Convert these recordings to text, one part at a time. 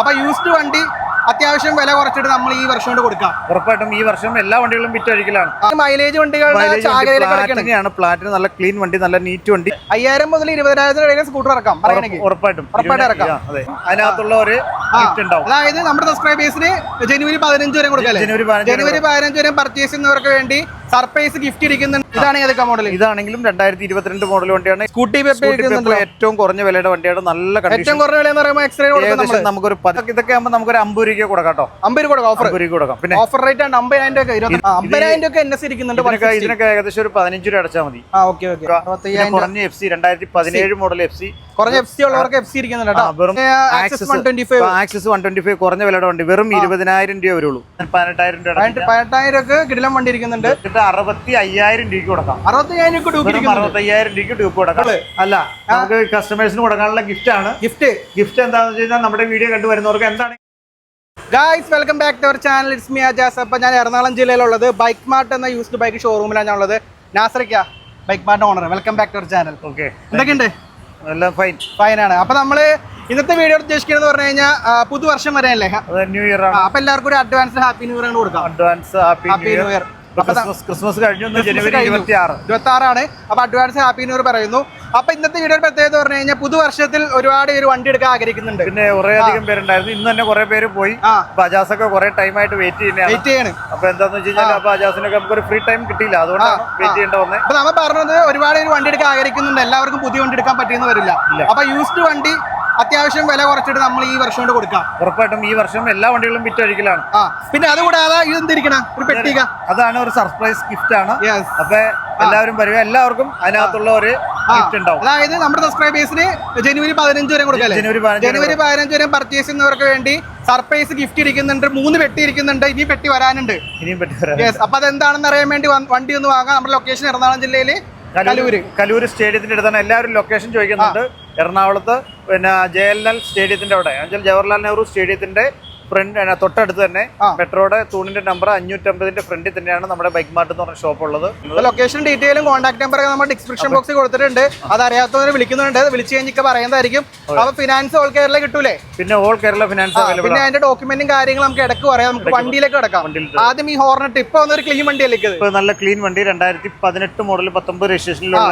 അപ്പൊ യൂസ്ഡ് വണ്ടി അത്യാവശ്യം വില കുറച്ചിട്ട് നമ്മൾ ഈ വർഷം കൊണ്ട് കൊടുക്കാം. ഉറപ്പായിട്ടും ഈ വർഷം എല്ലാ വണ്ടികളും വിറ്റഴിക്കലാണ് മൈലേജ് വണ്ടികളാണ് പ്ലാറ്റിന് നല്ല ക്ലീൻ വണ്ടി നല്ല നീറ്റ് വണ്ടി. അയ്യായിരം മുതൽ ഇരുപതിനായിരത്തിന് ഇടയിൽ സ്കൂട്ടർ ഇറക്കാം. ഉറപ്പായിട്ടും. ഉറപ്പായിട്ട് ഇറക്കാം. അതിനകത്തുള്ള ഒരു അതായത് നമ്മുടെ സബ്സ്ക്രൈബേഴ്സിന് ജനുവരി പതിനഞ്ച് വരെ കൊടുക്കാം ജനുവരി പതിനഞ്ച് വരെ പർച്ചേസ് ചെയ്യുന്നവർക്ക് വേണ്ടി സർപ്രൈസ് ഗിഫ്റ്റ് ഇരിക്കുന്നുണ്ട്. ഇതാണ് ഏതൊക്കെ മോഡൽ ഇതാണെങ്കിലും രണ്ടായിരത്തി ഇരുപത്തിരണ്ട് മോഡൽ വണ്ടിയാണ്. സ്കൂട്ടി ഏറ്റവും കുറഞ്ഞ വിലയുടെ വണ്ടിയാണ്. നല്ല ഏറ്റവും കുറഞ്ഞ വില എന്ന് പറയുമ്പോൾ ഏകദേശം നമുക്കൊരു പത്ത് ഇതൊക്കെ ആകുമ്പോൾ നമുക്കൊരു അമ്പത് രൂപ കൊടുക്കാം കേട്ടോ. അമ്പത് രൂപ കൊടുക്കാം ഓഫർ രൂപ കൊടുക്കാം. പിന്നെ ഓഫർ റേറ്റ് ആണ് അമ്പതിനായിരം രൂപ അമ്പതിനായിരം രൂപ എൻ എസ് ഇരിക്കുന്നുണ്ട് ഇതിനൊക്കെ ഏകദേശം ഒരു പതിനഞ്ച് രൂപ അടച്ചാൽ മതി. ആ ഓക്കെ ഓക്കെ പിന്നെ കുറഞ്ഞ എഫ് സി രണ്ടായിരത്തി പതിനേഴ് മോഡൽ എഫ് സി കുറഞ്ഞ എഫ് സി ഉള്ളവർക്ക് എഫ് സി ഇരിക്കുന്നുണ്ട് Access one twenty five Access one twenty five കുറഞ്ഞ വിലയുടെ വണ്ടി. വെറും ഇരുപതിനായിരം രൂപ വരുള്ളൂ. പതിനെട്ടായിരം രൂപ പതിനെട്ടായിരം ഒക്കെ കിടിലം വണ്ടി ഇരിക്കുന്നുണ്ട്. എന്നിട്ട് അറുപത്തി അയ്യായിരം രൂപയ്ക്ക് കൊടുക്കാം. അറുപത്തയ്യായിരം വെറും ഇരിക്കുന്നുണ്ട്. അറുപത്തയ്യായിരം രൂപയ്ക്ക് ഡ്യൂപ്പ് കൊടുക്കാം. അല്ല നമുക്ക് കസ്റ്റമേഴ്സിന് കൊടുക്കാനുള്ള ഗിഫ്റ്റ് ആണ്. ഗിഫ്റ്റ് ഗിഫ്റ്റ് എന്താണെന്ന് വെച്ച് കഴിഞ്ഞാൽ നമ്മുടെ വീഡിയോ കണ്ടു വരുന്നവർക്ക് എന്താണ്? Guys welcome back to our channel it's me Ajas അപ്പം ഞാൻ എറണാകുളം ജില്ലയിലുള്ളത് ബൈക്ക് മാർട്ട് എന്ന യൂസ്ഡ് ബൈക്ക് ഷോറൂമിലാണ് ഞാൻ ഉള്ളത് നാസറിക്ക Bike Mart owner welcome back to our channel okay എന്തൊക്കെയുണ്ട്? എല്ലാം ഫൈൻ ഫൈനാണ് അപ്പം നമ്മൾ ഇന്നത്തെ വീഡിയോ ഉദ്ദേശിക്കുന്നത് പറഞ്ഞു കഴിഞ്ഞാൽ പുതുവർഷം വരെയല്ലേ? ന്യൂ ഇയർ ആണ്. അപ്പം എല്ലാവർക്കും ഒരു അഡ്വാൻസ് ഹാപ്പി ന്യൂ ഇയർ കൊടുക്കാം. Advance happy new year Christmas Christmas കഴിഞ്ഞു ജനുവരി ഇരുപത്തി ആറ് ഇരുപത്തി ആറാണ് അപ്പൊ അഡ്വാൻസ് ഹാപ്പി ന്യൂ പറയുന്നു. അപ്പൊ ഇന്നത്തെ വീഡിയോ പ്രത്യേകത പറഞ്ഞു കഴിഞ്ഞാൽ പുതുവർഷത്തിൽ ഒരുപാട് പേര് വണ്ടി എടുക്കാൻ ആഗ്രഹിക്കുന്നുണ്ട്. പിന്നെ കുറെ അധികം പേരുണ്ടായിരുന്നു. ഇന്ന് തന്നെ കുറെ പേര് പോയി. ബജാസ് ഒക്കെ കുറെ ടൈം ആയിട്ട് വെയിറ്റ് ചെയ്യുന്ന വെയിറ്റ് ചെയ്യാണ്. അപ്പൊ എന്താന്ന് വെച്ച് കഴിഞ്ഞാൽ ബജാസിനൊക്കെ നമുക്ക് ഒരു ഫ്രീ ടൈം കിട്ടിയില്ല. അതുകൊണ്ട് വെയിറ്റ് ചെയ്യേണ്ട വന്നത് അപ്പൊ നമ്മൾ പറഞ്ഞത് ഒരുപാട് പേര് വണ്ടി എടുക്കാൻ ആഗ്രഹിക്കുന്നുണ്ട്. എല്ലാവർക്കും പുതിയ വണ്ടി എടുക്കാൻ പറ്റിയെന്ന് വരില്ല. അപ്പൊ യൂസ്ഡ് വണ്ടി അത്യാവശ്യം വില കുറച്ചിട്ട് നമ്മൾ ഈ വർഷം കൊണ്ട് കൊടുക്കാം. ഉറപ്പായിട്ടും ഈ വർഷം എല്ലാ വണ്ടികളും വിറ്റഴിക്കലാണ് ആ പിന്നെ അതുകൂടാതെ ഇത് എന്തിരിക്കണം? ഒരു പെട്ടിക. അതാണ് ഒരു സർപ്രൈസ് ഗിഫ്റ്റ് ആണ്. അപ്പൊ എല്ലാവരും വരിക. എല്ലാവർക്കും അതിനകത്തുള്ള ഒരു ഗിഫ്റ്റ് ഉണ്ടാവും. അതായത് നമ്മുടെ സബ്സ്ക്രൈബേഴ്സിന് ജനുവരി പതിനഞ്ച് വരെ കൊടുക്കല്ലേ? ജനുവരി പതിനഞ്ച് ജനുവരി പതിനഞ്ച് വരെ പർച്ചേസ് ചെയ്യുന്നവർക്ക് വേണ്ടി സർപ്രൈസ് ഗിഫ്റ്റ് ഇരിക്കുന്നുണ്ട്. മൂന്ന് പെട്ടി ഇരിക്കുന്നുണ്ട്. ഇനി പെട്ടി വരാനുണ്ട്. ഇനിയും പെട്ടി വരാം യെസ് അപ്പൊ അതെന്താണെന്ന് അറിയാൻ വേണ്ടി വണ്ടി ഒന്ന് വാങ്ങാം. നമ്മുടെ ലൊക്കേഷൻ എറണാകുളം ജില്ലയിൽ കലൂര്. കലൂര്. സ്റ്റേഡിയത്തിന്റെ അടുത്താണ് എല്ലാവരും ലൊക്കേഷൻ ചോദിക്കുന്നുണ്ട്. എറണാകുളത്ത് പിന്നെ ജെ എൽ എൽ സ്റ്റേഡിയത്തിന്റെ അവിടെ അഞ്ചൽ ജവഹർലാൽ നെഹ്റു സ്റ്റേഡിയത്തിന്റെ ഫ്രണ്ട് തൊട്ടടുത്ത് തന്നെ. മെട്രോയുടെ തൂണിന്റെ നമ്പർ അഞ്ഞൂറ്റമ്പതിന്റെ ഫ്രണ്ടിൽ തന്നെയാണ് നമ്മുടെ ബൈക്ക് മാർട്ട് എന്ന് പറഞ്ഞ ഷോപ്പ് ഉള്ളത്. ലൊക്കേഷൻ ഡീറ്റെയിലും കോൺടാക്ട് നമ്പർ ഒക്കെ നമ്മൾ ഡിസ്ക്രിപ്ഷൻ ബോക്സിൽ കൊടുത്തിട്ടുണ്ട്. അത് അറിയാത്തവർ വിളിക്കുന്നുണ്ട്. വിളിച്ചു കഴിഞ്ഞിട്ട് പറയുന്നതായിരിക്കും. അപ്പൊ ഫിനാൻസ് ഓൾ കേരള കിട്ടൂലേ? പിന്നെ ഓൾ കേരള ഫിനാൻസ് പിന്നെ അതിന്റെ ഡോക്യുമെന്റും കാര്യങ്ങളും നമുക്ക് ഇടയ്ക്ക് പറയാം. നമുക്ക് വണ്ടിയിലേക്ക് കിടക്കാം. ആദ്യം ഈ ഹോർണറ്റ് ഇപ്പൊ വന്നൊരു ക്ലീൻ വണ്ടിയല്ലേ നല്ല ക്ലീൻ വണ്ടി. രണ്ടായിരത്തി പതിനെട്ട് മോഡൽ പത്തൊമ്പത് രജിസ്ട്രേഷനിലുള്ള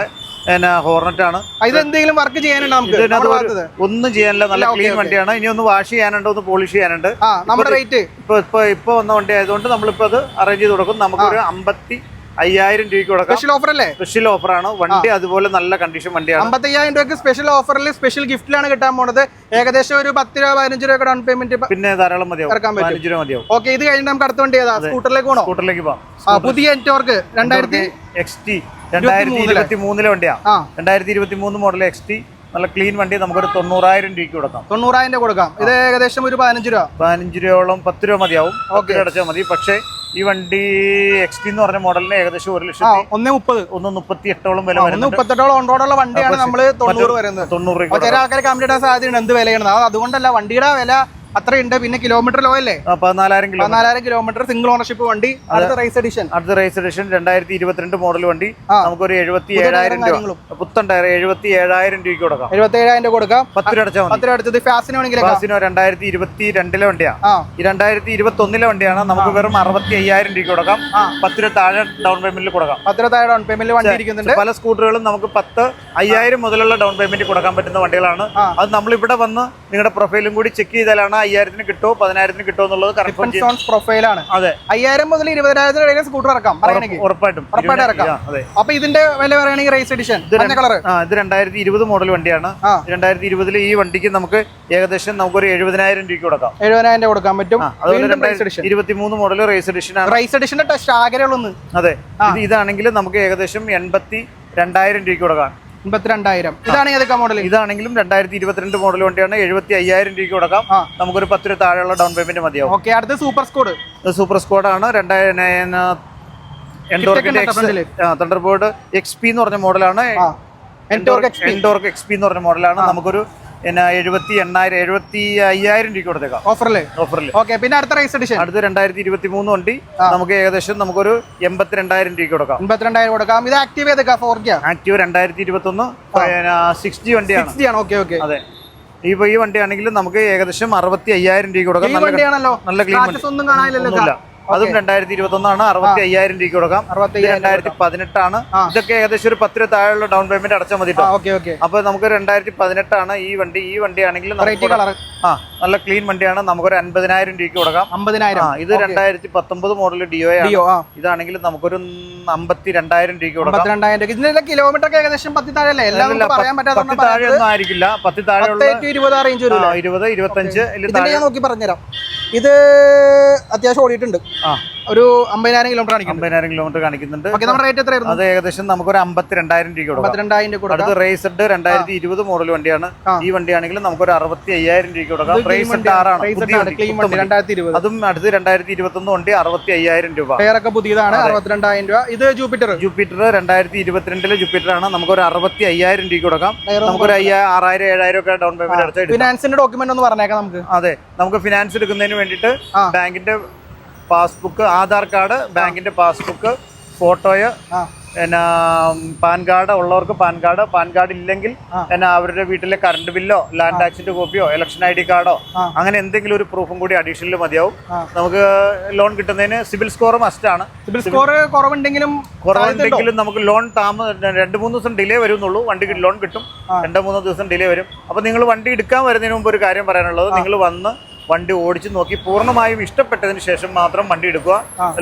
പിന്നെ ഹോർണറ്റ് ആണ് ഇത് എന്തെങ്കിലും വർക്ക് ചെയ്യാനുണ്ട് നമുക്ക് ഒന്നും ചെയ്യാനില്ല. നല്ല ക്ലീൻ വണ്ടിയാണ്. ഇനി ഒന്ന് വാഷ് ചെയ്യാനുണ്ട് ഒന്ന് പോളിഷ് ചെയ്യാനുണ്ട്. നമ്മുടെ റേറ്റ് ഇപ്പൊ ഇപ്പൊ ഇപ്പൊ വന്ന വണ്ടി ആയതുകൊണ്ട് നമ്മളിപ്പോ അത് അറേഞ്ച് ചെയ്ത് കൊടുക്കും. നമുക്കൊരു അമ്പത്തി അയ്യായിരം രൂപയ്ക്ക് കൊടുക്കാം. സ്പെഷ്യൽ ഓഫർ അല്ലേ? സ്പെഷ്യൽ ഓഫറാണ് വണ്ടി അതുപോലെ നല്ല കണ്ടീഷൻ വണ്ടിയാണ്. അമ്പത്തയ്യായിരം രൂപയ്ക്ക് സ്പെഷ്യൽ ഓഫറിൽ സ്പെഷ്യൽ ഗിഫ്റ്റിലാണ് കിട്ടാൻ പോണത്. ഏകദേശം ഒരു പത്ത് രൂപ പതിനഞ്ച് രൂപ ഡൗൺ പേയ്മെന്റ് പിന്നെ ധാരാളം മതിയാവും. പതിനഞ്ച് രൂപ മതിയാവും. ഓക്കെ ഇത് കഴിഞ്ഞ് നമുക്ക് അടുത്ത വണ്ടി ഏതാ? സ്കൂട്ടറിലേക്ക് പോകണം സ്കൂട്ടറിലേക്ക് പോവാം. ആ പുതിയ എന്റോർക്ക് രണ്ടായിരത്തി എക്സ് ടി രണ്ടായിരത്തി ഇരുപത്തി മൂന്നിലെ വണ്ടിയാണ് ആ. രണ്ടായിരത്തി ഇരുപത്തി മൂന്ന് മോഡൽ എക്സ് ടി നല്ല ക്ലീൻ വണ്ടി. നമുക്കൊരു തൊണ്ണൂറായിരം രൂപയ്ക്ക് കൊടുക്കാം. തൊണ്ണൂറായിരം രൂപ കൊടുക്കാം. ഇത് ഏകദേശം ഒരു പതിനഞ്ച് രൂപ. പതിനഞ്ച് രൂപയോളം പത്ത് രൂപ മതിയാവും. ഓക്കെ. അടച്ചാൽ മതി. പക്ഷേ ഈ വണ്ടി എക്സ് ടി എന്ന് പറഞ്ഞ മോഡലിന് ഏകദേശം ഒരു ലക്ഷം ഒന്ന് മുപ്പത്. ഒന്ന് മുപ്പത്തി എട്ടോളം വില ഒന്ന് വരുന്നുണ്ട്. മുപ്പത്തെട്ടോളം ഓൺ റോഡുള്ള വണ്ടിയാണ് നമ്മൾ തൊണ്ണൂറ് വരുന്നത്. തൊണ്ണൂറ് ചില ആൾക്കാർ കംപ്ലീറ്റ് ചെയ്യാൻ സാധ്യതയുണ്ട്. എന്ത് വിലയാണ് അത് അതുകൊണ്ടല്ല വണ്ടിയുടെ വില അത്രയുണ്ട്. പിന്നെ കിലോമീറ്റർ ലോ അല്ലേ? പതിനാലായിരം കിലോ പതിനാലായിരം കിലോമീറ്റർ സിംഗിൾ ഓണർഷിപ്പ് വണ്ടി. അടുത്ത റൈസ് എഡിഷൻ അടുത്ത റേസ് എഡിഷൻ രണ്ടായിരത്തി ഇരുപത്തിരണ്ട് മോഡൽ വണ്ടി. നമുക്ക് നമുക്കൊരു എഴുപത്തി ഏഴായിരം രൂപ. പുത്തൻ ടയർ എഴുപത്തി ഏഴായിരം രൂപയ്ക്ക് കൊടുക്കാം. എഴുപത്തി ഏഴായിരം രൂപ കൊടുക്കാം. പത്ത് രൂപ അടച്ചാൽ പത്ത് രൂപ അടച്ചത് ഫാസിനോ വേണമെങ്കിൽ ഫാസിനോ രണ്ടായിരത്തി ഇരുപത്തി രണ്ടിലെ വണ്ടിയാണ് രണ്ടായിരത്തി ഇരുപത്തി ഒന്നിലെ വണ്ടിയാണ്. നമുക്ക് വെറും അറുപത്തി അയ്യായിരം രൂപയ്ക്ക് കൊടുക്കാം. പത്ത് രൂപ താഴെ ഡൗൺ പേയ്മെന്റിൽ കൊടുക്കാം. പത്ത് രൂപ താഴെ ഡൗൺ പേയ്മെന്റ് വണ്ടി ഇരിക്കുന്നുണ്ട്. പല സ്കൂട്ടറുകളും നമുക്ക് പത്ത് അയ്യായിരം മുതലുള്ള ഡൗൺ പേയ്മെന്റ് കൊടുക്കാൻ പറ്റുന്ന വണ്ടികളാണ്. അത് നമ്മൾ ഇവിടെ വന്ന് നിങ്ങളുടെ പ്രൊഫൈലും കൂടി ചെക്ക് ചെയ്താലാണ് അയ്യായിരത്തിന് കിട്ടുമോ പതിനായിരത്തിന് കിട്ടുമോ എന്നുള്ളത് കൺഫേം ചെയ്യും സോൺസ് പ്രൊഫൈലാണ് അതെ. അയ്യായിരം മുതൽ ഇരുപതിനായിരത്തിന് ഇടയിൽ സ്കൂട്ടർ ഇറക്കാം. ഉറപ്പായിട്ടും. ഉറപ്പായിട്ട് ഇറക്കാം. അതെ. അപ്പൊ ഇതിന്റെ വില പറയുകയാണെങ്കിൽ റേസ് എഡിഷൻ കളർ ആ ഇത് രണ്ടായിരത്തി ഇരുപത് മോഡൽ വണ്ടിയാണ്. രണ്ടായിരത്തി ഇരുപതിൽ ഈ വണ്ടിക്ക് നമുക്ക് ഏകദേശം നമുക്ക് ഒരു എഴുപതിനായിരം രൂപ കൊടുക്കാം. എഴുപതിനായിരം രൂപ കൊടുക്കാൻ പറ്റും. ഇരുപത്തിമൂന്ന് അതുപോലെ ഇരുപത്തി മൂന്ന് മോഡൽ റേസ് എഡിഷൻ ആണ്. റേസ് എഡിഷന്റെ ടെസ്റ്റ് ആഗ്രഹമുള്ളൊന്ന് അതെ. ഇത് ഇതാണെങ്കിൽ നമുക്ക് ഏകദേശം എൺപത്തി രണ്ടായിരം രൂപയ്ക്ക് കൊടുക്കാം. എൺപത്തിരണ്ടായിരം ഇതാണ് ഏതൊക്കെ മോഡൽ ഇതാണെങ്കിലും രണ്ടായിരത്തി ഇരുപത്തിരണ്ട് മോഡൽ വണ്ടിയാണ്. എഴുപത്തി അയ്യായിരം രൂപയ്ക്ക് കൊടുക്കാം. നമുക്കൊരു പത്ത് രൂപ താഴെയുള്ള ഡൗൺ പേയ്മെന്റ് മതിയാവും. ഓക്കെ അടുത്ത സൂപ്പർ സ്കോഡ് സൂപ്പർ സ്കോഡ് ആണ്. രണ്ടായിരം തണ്ടർബോർഡ് എക്സ് പി എന്ന് പറഞ്ഞ മോഡലാണ് എൻഡോർക്ക് എക്സ് പി എന്ന് പറഞ്ഞ മോഡലാണ് നമുക്കൊരു പിന്നെ എഴുപത്തി എണ്ണായിരം എഴുപത്തി അയ്യായിരം രൂപ കൊടുത്തേക്കാം. ഓഫറിൽ? ഓഫറിൽ ഓക്കെ പിന്നെ അടുത്ത റൈസ് എഡിഷൻ. അടുത്ത രണ്ടായിരത്തി ഇരുപത്തി മൂന്ന് വണ്ടി നമുക്ക് ഏകദേശം നമുക്കൊരു എൺപത്തിരണ്ടായിരം രൂപ കൊടുക്കാം. എൺപത്തിരണ്ടായിരം കൊടുക്കാം. ഇത് ആക്റ്റീവ് ചെയ്തേക്കാം ഫോർ ആക്റ്റീവ് രണ്ടായിരത്തി ഇരുപത്തി ഒന്ന് സിക്സ് ജി വണ്ടിയാണ്. ആണ്. Okay okay. അതെ. ഇപ്പൊ ഈ വണ്ടിയാണെങ്കിൽ നമുക്ക് ഏകദേശം അറുപത്തി അയ്യായിരം രൂപ കൊടുക്കാം. ഈ നല്ല ക്ലീൻ ഒന്നും കാണാനില്ലല്ലോ അതും രണ്ടായിരത്തി ഇരുപത്തി ഒന്നാണ് അറുപത്തി അയ്യായിരം രൂപ കൊടുക്കാം രണ്ടായിരത്തി പതിനെട്ടാണ് ഇതൊക്കെ ഏകദേശം ഒരു പത്ത് രൂപ താഴെയുള്ള ഡൗൺ പേയ്മെന്റ് അടച്ചാൽ മതി അപ്പൊ നമുക്ക് രണ്ടായിരത്തി പതിനെട്ടാണ് ഈ വണ്ടി. ഈ വണ്ടി ആണെങ്കിൽ ആ നല്ല ക്ലീൻ വണ്ടിയാണ്. നമുക്കൊരു അൻപതിനായിരം രൂപയ്ക്ക് കൊടുക്കാം. അമ്പതിനായിരം ഇത് രണ്ടായിരത്തി പത്തൊമ്പത് മോഡൽ ഡിഒ ഡിയോ ഇതാണെങ്കിൽ നമുക്കൊരു അമ്പത്തി രണ്ടായിരം രൂപയ്ക്ക്. കൊടുക്കാം കിലോമീറ്റർ ഒക്കെ ഏകദേശം പത്തി താഴെ പത്ത് താഴെ ഒന്നും ആയിരിക്കില്ല. പത്തി താഴെയുള്ള ടു ഇരുപത് റേഞ്ച് ഇരുപത് ഇരുപത്തഞ്ച് താഴെ നോക്കി പറഞ്ഞുതരാം. ഇത് അത്യാവശ്യം ഓടിയിട്ടുണ്ട്. ഒരു അമ്പതിനായിരം കിലോമീറ്റർ അമ്പതിനായിരം കിലോമീറ്റർ കാണിക്കുന്നുണ്ട്. ഓക്കെ നമ്മുടെ റേറ്റ് എത്രയായിരുന്നു? അത് ഏകദേശം നമുക്കൊരു അമ്പത്തി രണ്ടായിരം രൂപ അമ്പത്തിരണ്ടായിരം രൂപ അടുത്ത് റേസഡ് രണ്ടായിരത്തി ഇരുപത് മോഡൽ വണ്ടിയാണ്. ഈ വണ്ടിയാണെങ്കിൽ നമുക്കൊരു അറുപത്തി അയ്യായിരം രൂപ കൊടുക്കാം റേസഡ്. ആറാണ്. രണ്ടായിരത്തി ഇരുപത് അതും അടുത്ത് രണ്ടായിരത്തി ഇരുപത്തി ഒന്ന് വണ്ടി. അറുപത്തി അയ്യായിരം രൂപ. പേരൊക്കെ പുതിയതാണ്. അറുപത്തിരണ്ടായിരം രൂപ. ഇത് ജൂപ്പിറ്റർ ജൂപ്പിറ്റർ രണ്ടായിരത്തി ഇരുപത്തിരണ്ടിലെ ജൂപ്പിറ്റർ ആണ്. നമുക്കൊരു അറുപത്തി അയ്യായിരം രൂപ കൊടുക്കാം നമുക്ക് ഒരു അയ്യായിരം ആറായിരം ഏഴായിരം ഒക്കെ ഡൗൺ പേയ്മെന്റ് അടച്ചാൽ ഫിനാൻസിന്റെ ഡോക്യുമെന്റ് ഒന്ന് പറഞ്ഞേക്കാം നമുക്ക്. അതെ. നമുക്ക് ഫിനാൻസ് എടുക്കുന്നതിന് വേണ്ടിയിട്ട് ബാങ്കിന്റെ പാസ്ബുക്ക് ആധാർ കാർഡ് ബാങ്കിന്റെ പാസ്ബുക്ക് ഫോട്ടോയ് പിന്നെ പാൻ കാർഡ് ഉള്ളവർക്ക് പാൻ കാർഡ്. പാൻ കാർഡ് ഇല്ലെങ്കിൽ. പിന്നെ അവരുടെ വീട്ടിലെ കറണ്ട് ബില്ലോ ലാൻഡ് ടാക്സിന്റെ കോപ്പിയോ ഇലക്ഷൻ ഐ ഡി കാർഡോ അങ്ങനെ എന്തെങ്കിലും ഒരു പ്രൂഫും കൂടി അഡീഷണൽ മതിയാവും. നമുക്ക് ലോൺ കിട്ടുന്നതിന് സിബിൽ സ്കോർ മസ്റ്റ് ആണ്. സിബിൽ സ്കോർ കുറവുണ്ടെങ്കിലും കുറവുണ്ടെങ്കിലും നമുക്ക് ലോൺ താമ രണ്ട് മൂന്ന് ദിവസം ഡിലേ വരുന്നുള്ളൂ. വണ്ടി ലോൺ കിട്ടും. രണ്ടോ മൂന്നോ ദിവസം ഡിലേ വരും. അപ്പൊ നിങ്ങൾ വണ്ടി എടുക്കാൻ വരുന്നതിന് മുമ്പ് ഒരു കാര്യം പറയാനുള്ളത്. നിങ്ങൾ വന്ന് വണ്ടി ഓടിച്ച് നോക്കി പൂർണമായും ഇഷ്ടപ്പെട്ടതിന് ശേഷം മാത്രം വണ്ടി എടുക്കുക.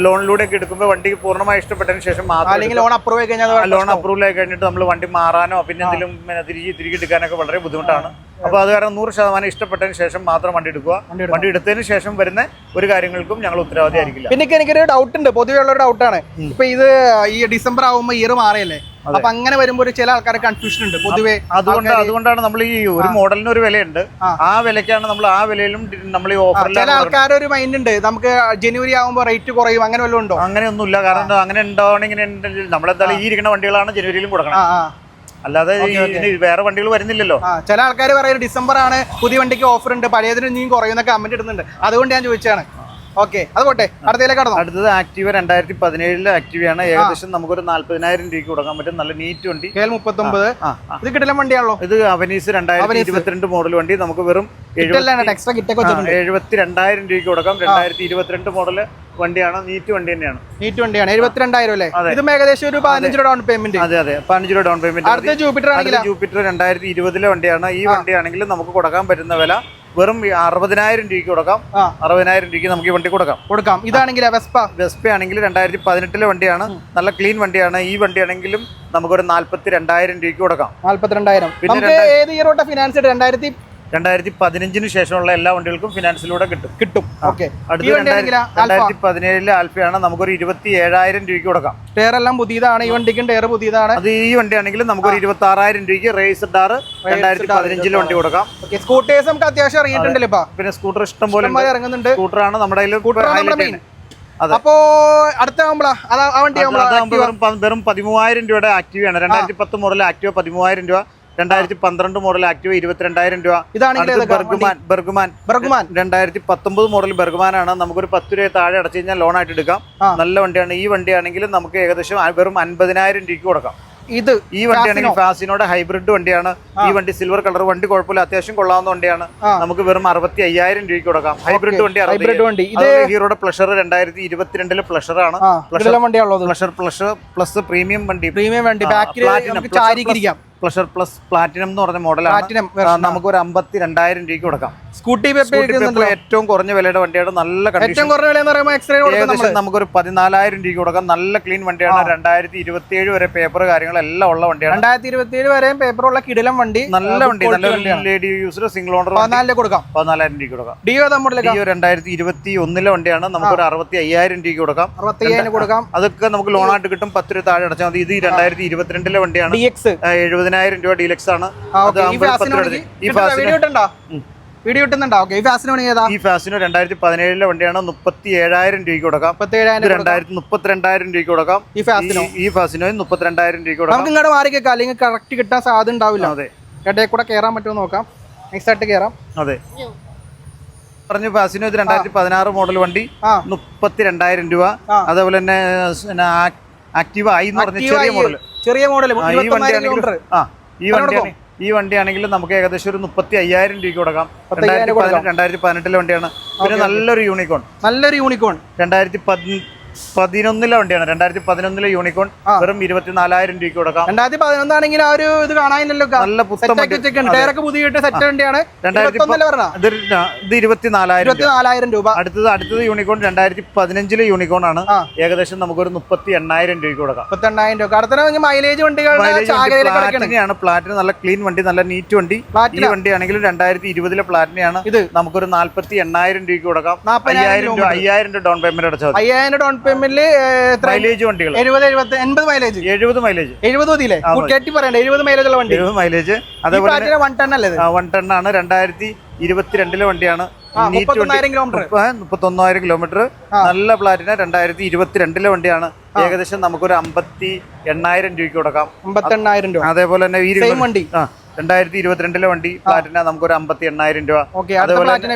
ലോണിലൂടെ ഒക്കെ എടുക്കുമ്പോൾ വണ്ടി പൂർണമായി ഇഷ്ടപ്പെട്ടതിന് ശേഷം മാത്രം ലോൺ അപ്രൂവ് കഴിഞ്ഞാൽ ലോൺ അപ്രൂവൽ ആയി കഴിഞ്ഞിട്ട് നമ്മൾ വണ്ടി മാറാനോ പിന്നെ എന്തെങ്കിലും തിരികെ തിരികെ എടുക്കാനൊക്കെ വളരെ ബുദ്ധിമുട്ടാണ്. അപ്പോൾ അത് കാരണം നൂറ് ശതമാനം ഇഷ്ടപ്പെട്ടതിന് ശേഷം മാത്രം വണ്ടി എടുക്കുക. വണ്ടി. എടുത്തതിന് ശേഷം വരുന്ന ഒരു കാര്യങ്ങൾക്കും ഞങ്ങൾ ഉത്തരവാദി ആയിരിക്കില്ല പിന്നെ എനിക്കൊരു ഡൗട്ട് ഉണ്ട്. പൊതുവെ ഉള്ള ഒരു ഡൗട്ടാണ് ഇപ്പൊ ഇത് ഈ ഡിസംബർ ആവുമ്പോൾ ഇയർ മാറിയല്ലേ? അപ്പൊ അങ്ങനെ വരുമ്പോൾ ചില ആൾക്കാരെ കൺഫ്യൂഷൻ ഉണ്ട്. പൊതുവേ അതുകൊണ്ട് അതുകൊണ്ടാണ് നമ്മൾ ഈ ഒരു മോഡലിന് ഒരു വിലയുണ്ട്. ആ. വിലക്കാണ് നമ്മൾ ആ വിലയിലും നമ്മൾ ഈ ചില ആൾക്കാരുടെ ആൾക്കാർ ഒരു മൈൻഡ് ഉണ്ട്. നമുക്ക് ജനുവരി ആകുമ്പോൾ റേറ്റ് കുറയും അങ്ങനെ വല്ലതും ഉണ്ടോ? അങ്ങനെയൊന്നുമില്ല. കാരണം അങ്ങനെ ഉണ്ടാവണമെങ്കിൽ നമ്മളെന്തായാലും ഈ ഇരിക്കുന്ന വണ്ടികളാണ് ജനുവരിയിലും കൊടുക്കണം. അല്ലാതെ വേറെ വണ്ടികൾ വരുന്നില്ലല്ലോ. ചില ആൾക്കാർ പറയുന്നത് ഡിസംബർ ആണ് പുതിയ വണ്ടിക്ക് ഓഫർ ഉണ്ട് പഴയതിന് നീ കുറയുന്നൊക്കെ കമന്റ് ഇടുന്നുണ്ട്. അതുകൊണ്ട് ഞാൻ ചോദിച്ചാണ് ഓക്കെ അത് പോട്ടെ. അടുത്തതിലേക്ക് കടന്നു. അടുത്തത് ആക്റ്റീവ രണ്ടായിരത്തി പതിനേഴിലെ ആക്റ്റീവയാണ് ഏകദേശം നമുക്കൊരു നാല്പതിനായിരം രൂപയ്ക്ക് കൊടുക്കാൻ പറ്റും. നല്ല നീറ്റ് വണ്ടി. കെ മുപ്പത്തൊമ്പത്. ഇത് കിട്ടില്ല വണ്ടിയാണല്ലോ? ഇത് അവനീസ് രണ്ടായിരത്തി ഇരുപത്തിരണ്ട് മോഡൽ വണ്ടി. നമുക്ക് വെറും എഴുപത്തി രണ്ടായിരം രൂപയ്ക്ക് കൊടുക്കാം. രണ്ടായിരത്തി ഇരുപത്തിരണ്ട് മോഡൽ വണ്ടിയാണ്. നീറ്റ് വണ്ടി തന്നെയാണ്. നീറ്റ് വണ്ടിയാണ്. എഴുപത്തിരണ്ടായിരം അല്ലേ? ഇത് ഏകദേശം ഒരു പതിനഞ്ച് രൂപ ഡൗൺ പേയ്മെന്റ് അതെ അതെ. പതിനഞ്ച് രൂപ ഡൗൺ പേയ്മെന്റ് ജൂപ്പിറ്റർ ജൂപ്പിറ്റർ രണ്ടായിരത്തി ഇരുപതിലെ വണ്ടിയാണ്. ഈ വണ്ടിയാണെങ്കിൽ നമുക്ക് കൊടുക്കാൻ പറ്റുന്ന വില വെറും അറുപതിനായിരം രൂപയ്ക്ക് കൊടുക്കാം. അറുപതിനായിരം രൂപയ്ക്ക് നമുക്ക് ഈ വണ്ടി കൊടുക്കാം. കൊടുക്കാം. ഇതാണെങ്കിൽ വെസ്പ. വെസ്പ ആണെങ്കിൽ രണ്ടായിരത്തി പതിനെട്ടിലെ വണ്ടിയാണ് നല്ല ക്ലീൻ വണ്ടിയാണ്. ഈ വണ്ടിയാണെങ്കിലും നമുക്കൊരു നാല്പത്തി രണ്ടായിരം രൂപയ്ക്ക് കൊടുക്കാം. നാല്പത്തിരണ്ടായിരം. പിന്നെ ഏത് ഇയർ തൊട്ടാ ഫിനാൻസ് രണ്ടായിരത്തി രണ്ടായിരത്തി പതിനഞ്ചിന് ശേഷമുള്ള എല്ലാ വണ്ടികൾക്കും ഫിനാൻസിലൂടെ കിട്ടും. കിട്ടും. ഓക്കെ. അടുത്ത രണ്ടായിരത്തി പതിനേഴിലെ ആൽഫയാണ്. നമുക്കൊരു ഇരുപത്തി ഏഴായിരം രൂപയ്ക്ക് കൊടുക്കാം. ടയർ എല്ലാം പുതിയതാണ്. ഈ വണ്ടിക്കും ടയർ പുതിയതാണ്. അത് ഈ വണ്ടിയാണെങ്കിലും നമുക്കൊരു ഇരുപത്തി ആറായിരം രൂപയ്ക്ക് റേസ് ഡാർ രണ്ടായിരത്തി പതിനഞ്ചിലെ വണ്ടി കൊടുക്കാം. സ്കൂട്ടേഴ്സ് നമുക്ക് അത്യാവശ്യം ഇറങ്ങിയിട്ടുണ്ടല്ലോ ഇപ്പൊ. പിന്നെ സ്കൂട്ടർ ഇഷ്ടം പോലെ ഇറങ്ങുന്നുണ്ട്. സ്കൂട്ടറാണ് നമ്മുടെ കയ്യിൽ അപ്പോ അടുത്ത വെറും പതിമൂവായിരം രൂപയുടെ ആക്റ്റീവ് ആണ്. രണ്ടായിരത്തി പത്ത് മുതൽ ആക്റ്റീവ് പതിമൂവായിരം രൂപ രണ്ടായിരത്തി പന്ത്രണ്ട് മോഡൽ ആക്ടിവ ഇരുപത്തിരണ്ടായിരം രൂപ. ഇതാണ് ബർഗുമാൻ ബർഗുമാൻ ബെർഗുമാൻ ബെർഗുമാൻ ബർഗുമാൻ രണ്ടായിരത്തി പത്തൊമ്പത് മോഡൽ ബെർഗുമാനാണ് നമുക്കൊരു പത്ത് രൂപ താഴെ അടച്ചു കഴിഞ്ഞാൽ ലോൺ ആയിട്ട് എടുക്കാം. നല്ല വണ്ടിയാണ്. ഈ വണ്ടിയാണെങ്കിൽ നമുക്ക് ഏകദേശം വെറും അൻപതിനായിരം രൂപയ്ക്ക് കൊടുക്കാം. ഇത് ഈ വണ്ടിയാണെങ്കിൽ ഫാസിനോടെ ഹൈബ്രിഡ് വണ്ടിയാണ്. ഈ വണ്ടി സിൽവർ കളർ വണ്ടി കുഴപ്പമില്ല. അത്യാവശ്യം കൊള്ളാവുന്ന വണ്ടിയാണ്. നമുക്ക് വെറും അറുപത്തി അയ്യായിരം രൂപയ്ക്ക് കൊടുക്കാം. ഹൈബ്രിഡ് വണ്ടി ഹൈബ്രിഡ് വണ്ടി. ഹീറോയുടെ പ്ലഷർ രണ്ടായിരത്തി ഇരുപത്തിരണ്ടിലെ പ്ലഷർ ആണ്. Pleasure Pleasure plus plus premium വണ്ടി. പ്രീമിയം വണ്ടി. പ്ലഷർ പ്ലസ് പ്ലാറ്റിനം എന്ന് പറഞ്ഞ മോഡലാണ് നമുക്ക് ഒരു അമ്പത്തി രണ്ടായിരം രൂപയ്ക്ക് കൊടുക്കാം. സ്കൂട്ടി ഏറ്റവും കുറഞ്ഞ വിലയുടെ വണ്ടിയാണ്. നല്ല കണ്ടീഷൻ ഏറ്റവും കുറഞ്ഞ വില എന്ന് പറയുമ്പോൾ എക്സ്ട്രാ കൊടുക്കുന്നത് ഏകദേശം നമുക്കൊരു പതിനാലായിരം രൂപയ്ക്ക് കൊടുക്കാം. നല്ല ക്ലീൻ വണ്ടിയാണ്. രണ്ടായിരത്തി ഇരുപത്തി ഏഴ് വരെ പേപ്പർ കാര്യങ്ങളെല്ലാം ഉള്ള വണ്ടിയാണ്. രണ്ടായിരത്തി ഇരുപത്തി ഏഴ് വരെയും പേപ്പർ ഉള്ള കിടിലം വണ്ടി. നല്ല വണ്ടി നല്ല ലേഡി യൂസർ സിംഗിൾ ഓണർ പതിനാലിലേക്ക് കൊടുക്കാം. പതിനാലായിരം രൂപയ്ക്ക് കൊടുക്കാം. ഡിയോ നമ്മുടെ ഡിയോ രണ്ടായിരത്തി ഇരുപത്തി ഒന്നിലെ വണ്ടിയാണ്. നമുക്കൊരു അറുപത്തി അയ്യായിരം രൂപയ്ക്ക് കൊടുക്കാം. അറുപത്തി അയ്യായിരം കൊടുക്കാം. അതൊക്കെ നമുക്ക് ലോണായിട്ട് കിട്ടും. പത്ത് രൂപ താഴെ അടച്ചാൽ മതി. ഇത് രണ്ടായിരത്തി ഇരുപത്തിരണ്ടിലെ വണ്ടിയാണ്. ഡി എഴുപതിനായിരം രൂപ ഡീലക്സ് ആണ്. വീഡിയോ ഓക്കെ ഈ ഫാസിന് വേണമെങ്കിൽ ഏതാ? ഈ ഫാസിന് രണ്ടായിരത്തി പതിനേഴിലെ വണ്ടിയാണ് മുപ്പത്തി ഏഴായിരം രൂപയ്ക്ക് കൊടുക്കാം. രണ്ടായിരത്തി മുപ്പത്തിരണ്ടായിരം രൂപയ്ക്ക് കൊടുക്കാം. ഈ ഫാസിനോ ഈ- ഫാസിനോ മുപ്പത്തിരണ്ടായിരം രൂപയ്ക്ക് കൊടുക്കാം. നമുക്ക് ഇങ്ങോട്ട് മാറി കേൾക്കാം. അല്ലെങ്കിൽ കറക്റ്റ് കിട്ടാൻ സാധ്യത ഉണ്ടാവില്ല. അതെ. ഇടയിൽ കൂടെ കയറാൻ പറ്റുമോ നോക്കാം. നെക്സ്റ്റ് ആയിട്ട് കയറാം അതെ. പറഞ്ഞു ഫാസിനോ ഇത് രണ്ടായിരത്തി പതിനാറ് മോഡൽ വണ്ടി മുപ്പത്തി രണ്ടായിരം രൂപ. അതേപോലെ തന്നെ ആക്റ്റീവ് ആയി എന്ന് പറഞ്ഞ ചെറിയ. മോഡൽ ചെറിയ മോഡൽ ഈ വണ്ടി ഈ വണ്ടിയാണ് ഈ വണ്ടിയാണെങ്കിൽ നമുക്ക് ഏകദേശം ഒരു മുപ്പത്തി അയ്യായിരം രൂപയ്ക്ക് കൊടുക്കാം. രണ്ടായിരത്തി പതിനെട്ട് രണ്ടായിരത്തി പതിനെട്ടിലെ വണ്ടിയാണ്. പിന്നെ നല്ലൊരു യൂണിക്കോൺ നല്ലൊരു യൂണിക്കോൺ രണ്ടായിരത്തി പതിനൊന്നിലെ വണ്ടിയാണ്. രണ്ടായിരത്തി പതിനൊന്നിലെ യൂണിക്കോൺ. വെറും ഇരുപത്തിനാലായിരം രൂപയ്ക്ക് കൊടുക്കാം. രണ്ടായിരത്തി പതിനൊന്നാണെങ്കിൽ ആ ഒരു ഇത് കാണാനില്ലല്ലോ നല്ല പുസ്തകം പുതിയിട്ട് സെറ്റ് വണ്ടിയാണ്. രണ്ടായിരത്തിനാലായിരം ഇത് ഇരുപത്തിനാലായിരം രൂപ. അടുത്തത് അടുത്തത് യൂണിക്കോൺ രണ്ടായിരത്തി പതിനഞ്ചിലെ യൂണിക്കോൺ ആണ്. ഏകദേശം നമുക്കൊരു മുപ്പത്തി എണ്ണായിരം രൂപയ്ക്ക് കൊടുക്കാം. മുപ്പത്തി എണ്ണായിരം രൂപ. അടുത്ത മൈലേജ് വണ്ടികളാണ് പ്ലാറ്റിന് നല്ല ക്ലീൻ വണ്ടി നല്ല നീറ്റ് വണ്ടി. ഈ വണ്ടി ആണെങ്കിൽ രണ്ടായിരത്തി ഇരുപതിലെ പ്ലാറ്റിനെയാണ് ഇത്. നമുക്കൊരു നാല്പത്തി എണ്ണായിരം രൂപയ്ക്ക് കൊടുക്കാം. അയ്യായിരം രൂപ അയ്യായിരം രൂപ ഡൗൺ പേയ്മെന്റ് അടച്ചാൽ അയ്യായിരം ഡൗൺ മൈലേജ് വണ്ടികൾ. എഴുപത് എഴുപത്തി എൺപത് മൈലേജ് എഴുപത് മൈലേജ് എഴുപത് മതിയില്ലേ കേട്ടി പറയണ്ട എഴുപത് മൈലേജ് ഉള്ള വണ്ടി. എഴുപത് മൈലേജ് അതേപോലെ പ്ലാറ്റിന വൺ ടൺ അല്ലേ ഇത്? വൺ ടൺ ആണ്. രണ്ടായിരത്തി ഇരുപത്തിരണ്ടിലെ വണ്ടിയാണ്. മുപ്പത്തൊന്നായിരം കിലോമീറ്റർ നല്ല പ്ലാറ്റിന രണ്ടായിരത്തി ഇരുപത്തിരണ്ടിലെ വണ്ടിയാണ്. ഏകദേശം നമുക്കൊരു അമ്പത്തി എണ്ണായിരം രൂപയ്ക്ക് കൊടുക്കാം. അമ്പത്തെണ്ണായിരം രൂപ. അതേപോലെ തന്നെ ഈ വണ്ടി. രണ്ടായിരത്തി ഇരുപത്തിരണ്ടിലെ വണ്ടി പ്ലാറ്റിന നമുക്ക് ഒരു അമ്പത്തി എണ്ണായിരം രൂപ അതേപോലെ പ്ലാറ്റിന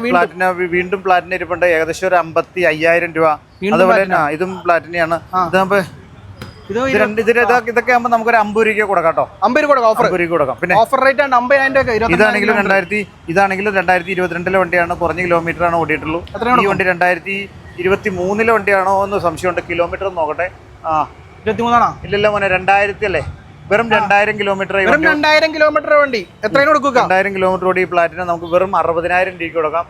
വീണ്ടും? പ്ലാറ്റിന ഇരിപ്പുണ്ട്. ഏകദേശം ഒരു അമ്പത്തി അയ്യായിരം രൂപ അതുപോലെ തന്നെ ഇതും പ്ലാറ്റിനയാണ് ഇതാകുമ്പോ ഇതൊക്കെ ആകുമ്പോൾ നമുക്ക് ഒരു അമ്പത് രൂപയ്ക്ക് കൊടുക്കാം കേട്ടോ. അമ്പത് രൂപ കൊടുക്കാം ഓഫർ രൂപ കൊടുക്കാം. പിന്നെ ഓഫർ റേറ്റ് ആണ് അമ്പതിനായിരം രൂപ ഇതാണെങ്കിലും രണ്ടായിരത്തി ഇതാണെങ്കിലും രണ്ടായിരത്തി ഇരുപത്തിരണ്ടിലെ വണ്ടിയാണ്. കുറഞ്ഞ കിലോമീറ്റർ ആണ് ഓടിയിട്ടുള്ളൂ. ഈ വണ്ടി രണ്ടായിരത്തി ഇരുപത്തി മൂന്നിലെ വണ്ടിയാണോ എന്ന് സംശയമുണ്ട്. കിലോമീറ്റർ നോക്കട്ടെ. ആ. ഇരുപത്തി മൂന്നാണോ ഇല്ലല്ലോ മോനെ രണ്ടായിരത്തി അല്ലേ വെറും രണ്ടായിരം കിലോമീറ്റർ വെറും രണ്ടായിരം കിലോമീറ്റർ വണ്ടി. എത്രയും കൊടുക്കുക? രണ്ടായിരം കിലോമീറ്റർ ഓടി പ്ലാറ്റിന് നമുക്ക് വെറും അറുപതിനായിരം രൂപയ്ക്ക് കൊടുക്കാം.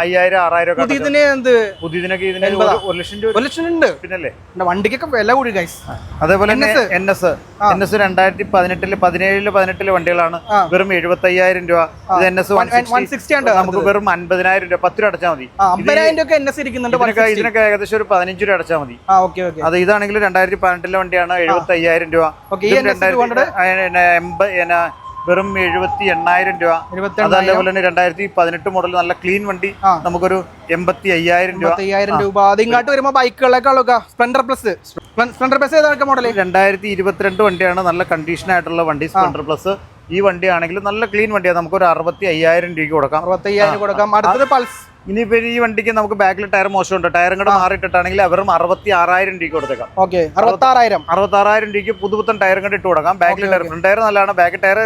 അയ്യായിരം ആറായിരം പുതിയതിന് എന്ത്? പുതിയതിനൊക്കെ ഇതിന്? ഒരു- ലക്ഷം രൂപ ഒരു ലക്ഷം ഉണ്ട്. പിന്നല്ലേ? പിന്നെ വണ്ടിക്കൊക്കെ വില കൂടി ഗൈസ് അതേപോലെ. എൻ എസ് എൻ എസ് രണ്ടായിരത്തി പതിനെട്ടിൽ പതിനേഴിൽ പതിനെട്ടിൽ വണ്ടികളാണ്. വെറും എഴുപത്തി അയ്യായിരം രൂപ ഇത് എൻ എസ് വൺ സിക്സ്റ്റി ഉണ്ട് നമുക്ക് വെറും അൻപതിനായിരം രൂപ. പത്ത് രൂപ അടച്ചാൽ മതി. അമ്പതിനായിരം രൂപ എൻ എസ് ഇരിക്കുന്നുണ്ട് ഇതിനൊക്കെ ഏകദേശം ഒരു പതിനഞ്ച് രൂപ അടച്ചാൽ മതി. അത് ഇതാണെങ്കിൽ രണ്ടായിരത്തി പതിനെട്ടിലെ വണ്ടിയാണ് എഴുപത്തി അയ്യായിരം രൂപ വെറും എഴുപത്തി എണ്ണായിരം രൂപ. അതേപോലെ തന്നെ രണ്ടായിരത്തി പതിനെട്ട് മോഡൽ നല്ല ക്ലീൻ വണ്ടി. നമുക്കൊരു എൺപത്തി അയ്യായിരം രൂപ അയ്യായിരം രൂപ. അതിങ്ങോട്ട് വരുമ്പോ ബൈക്കുകളൊക്കെ സ്പ്ലെൻഡർ പ്ലസ് സ്പ്ലെൻഡർ പ്ലസ് ഏതൊക്കെ മോഡൽ രണ്ടായിരത്തി ഇരുപത്തിരണ്ട് വണ്ടിയാണ് നല്ല കണ്ടീഷൻ ആയിട്ടുള്ള വണ്ടി സ്പ്ലെൻഡർ പ്ലസ് ഈ വണ്ടി ആണെങ്കിലും നല്ല ക്ലീൻ വണ്ടിയാണ് നമുക്കൊരു അറുപത്തി അയ്യായിരം രൂപയ്ക്ക് കൊടുക്കാം. അറുപത്തി അയ്യായിരം കൊടുക്കാം. അടുത്തത് പൾസ്. ഇനിയിപ്പോ ഈ വണ്ടിക്ക് നമുക്ക് ബാക്കിൽ ടയർ മോശമുണ്ട്. ടയറും കൂടെ മാറിയിട്ടിട്ടാണെങ്കിൽ അവരും അറുപത്തി ആറായിരം രൂപയ്ക്ക് കൊടുത്തേക്കാം. ഓക്കെ അറുപത്തി ആറായിരം അറുപത്തി ആറായിരം രൂപയ്ക്ക് പുതുപുത്തൻ ടയറും കൂടെ ഇട്ട് കൊടുക്കാം. ബാക്കിൽ ടയർ ഫ്രണ്ട് ടയർ നല്ലതാണ്. ബാക്ക് ടയർ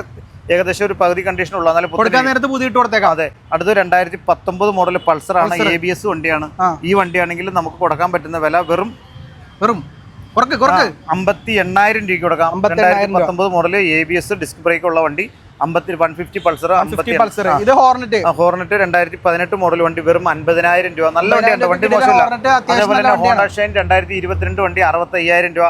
ഏകദേശം ഒരു പകുതി കണ്ടീഷൻ ഉള്ള. എന്നാലും പുത്തൻ കൊടുക്കാൻ നേരത്ത് പുതിയ ഇട്ട് കൊടുത്തേക്കാം. അതെ. അടുത്ത രണ്ടായിരത്തി പത്തൊമ്പത് മോഡൽ പൾസർ ആണ് എ ബി എസ് വണ്ടിയാണ്. ഈ വണ്ടിയാണെങ്കിൽ നമുക്ക് കൊടുക്കാൻ പറ്റുന്ന വില വെറും വെറും കുറക്ക് കുറക്ക്. അമ്പത്തി എണ്ണായിരം രൂപയ്ക്ക് കൊടുക്കാം. രണ്ടായിരത്തി പത്തൊമ്പത് model A B S disc brake ഉള്ള വണ്ടി അമ്പത്തി വൺ ഫിഫ്റ്റി പൾസർ പൾസർ ഇത് ഹോർണറ്റ് ഹോർണറ്റ് രണ്ടായിരത്തി പതിനെട്ട് മോഡൽ വണ്ടി വെറും അൻപതിനായിരം രൂപ. നല്ല വണ്ടിയാണ് വണ്ടി മോശമില്ല. അതേപോലെ തന്നെ ഹോണ്ട ഷൈൻ രണ്ടായിരത്തി ഇരുപത്തിരണ്ട് വണ്ടി അറുപത്തി അയ്യായിരം രൂപ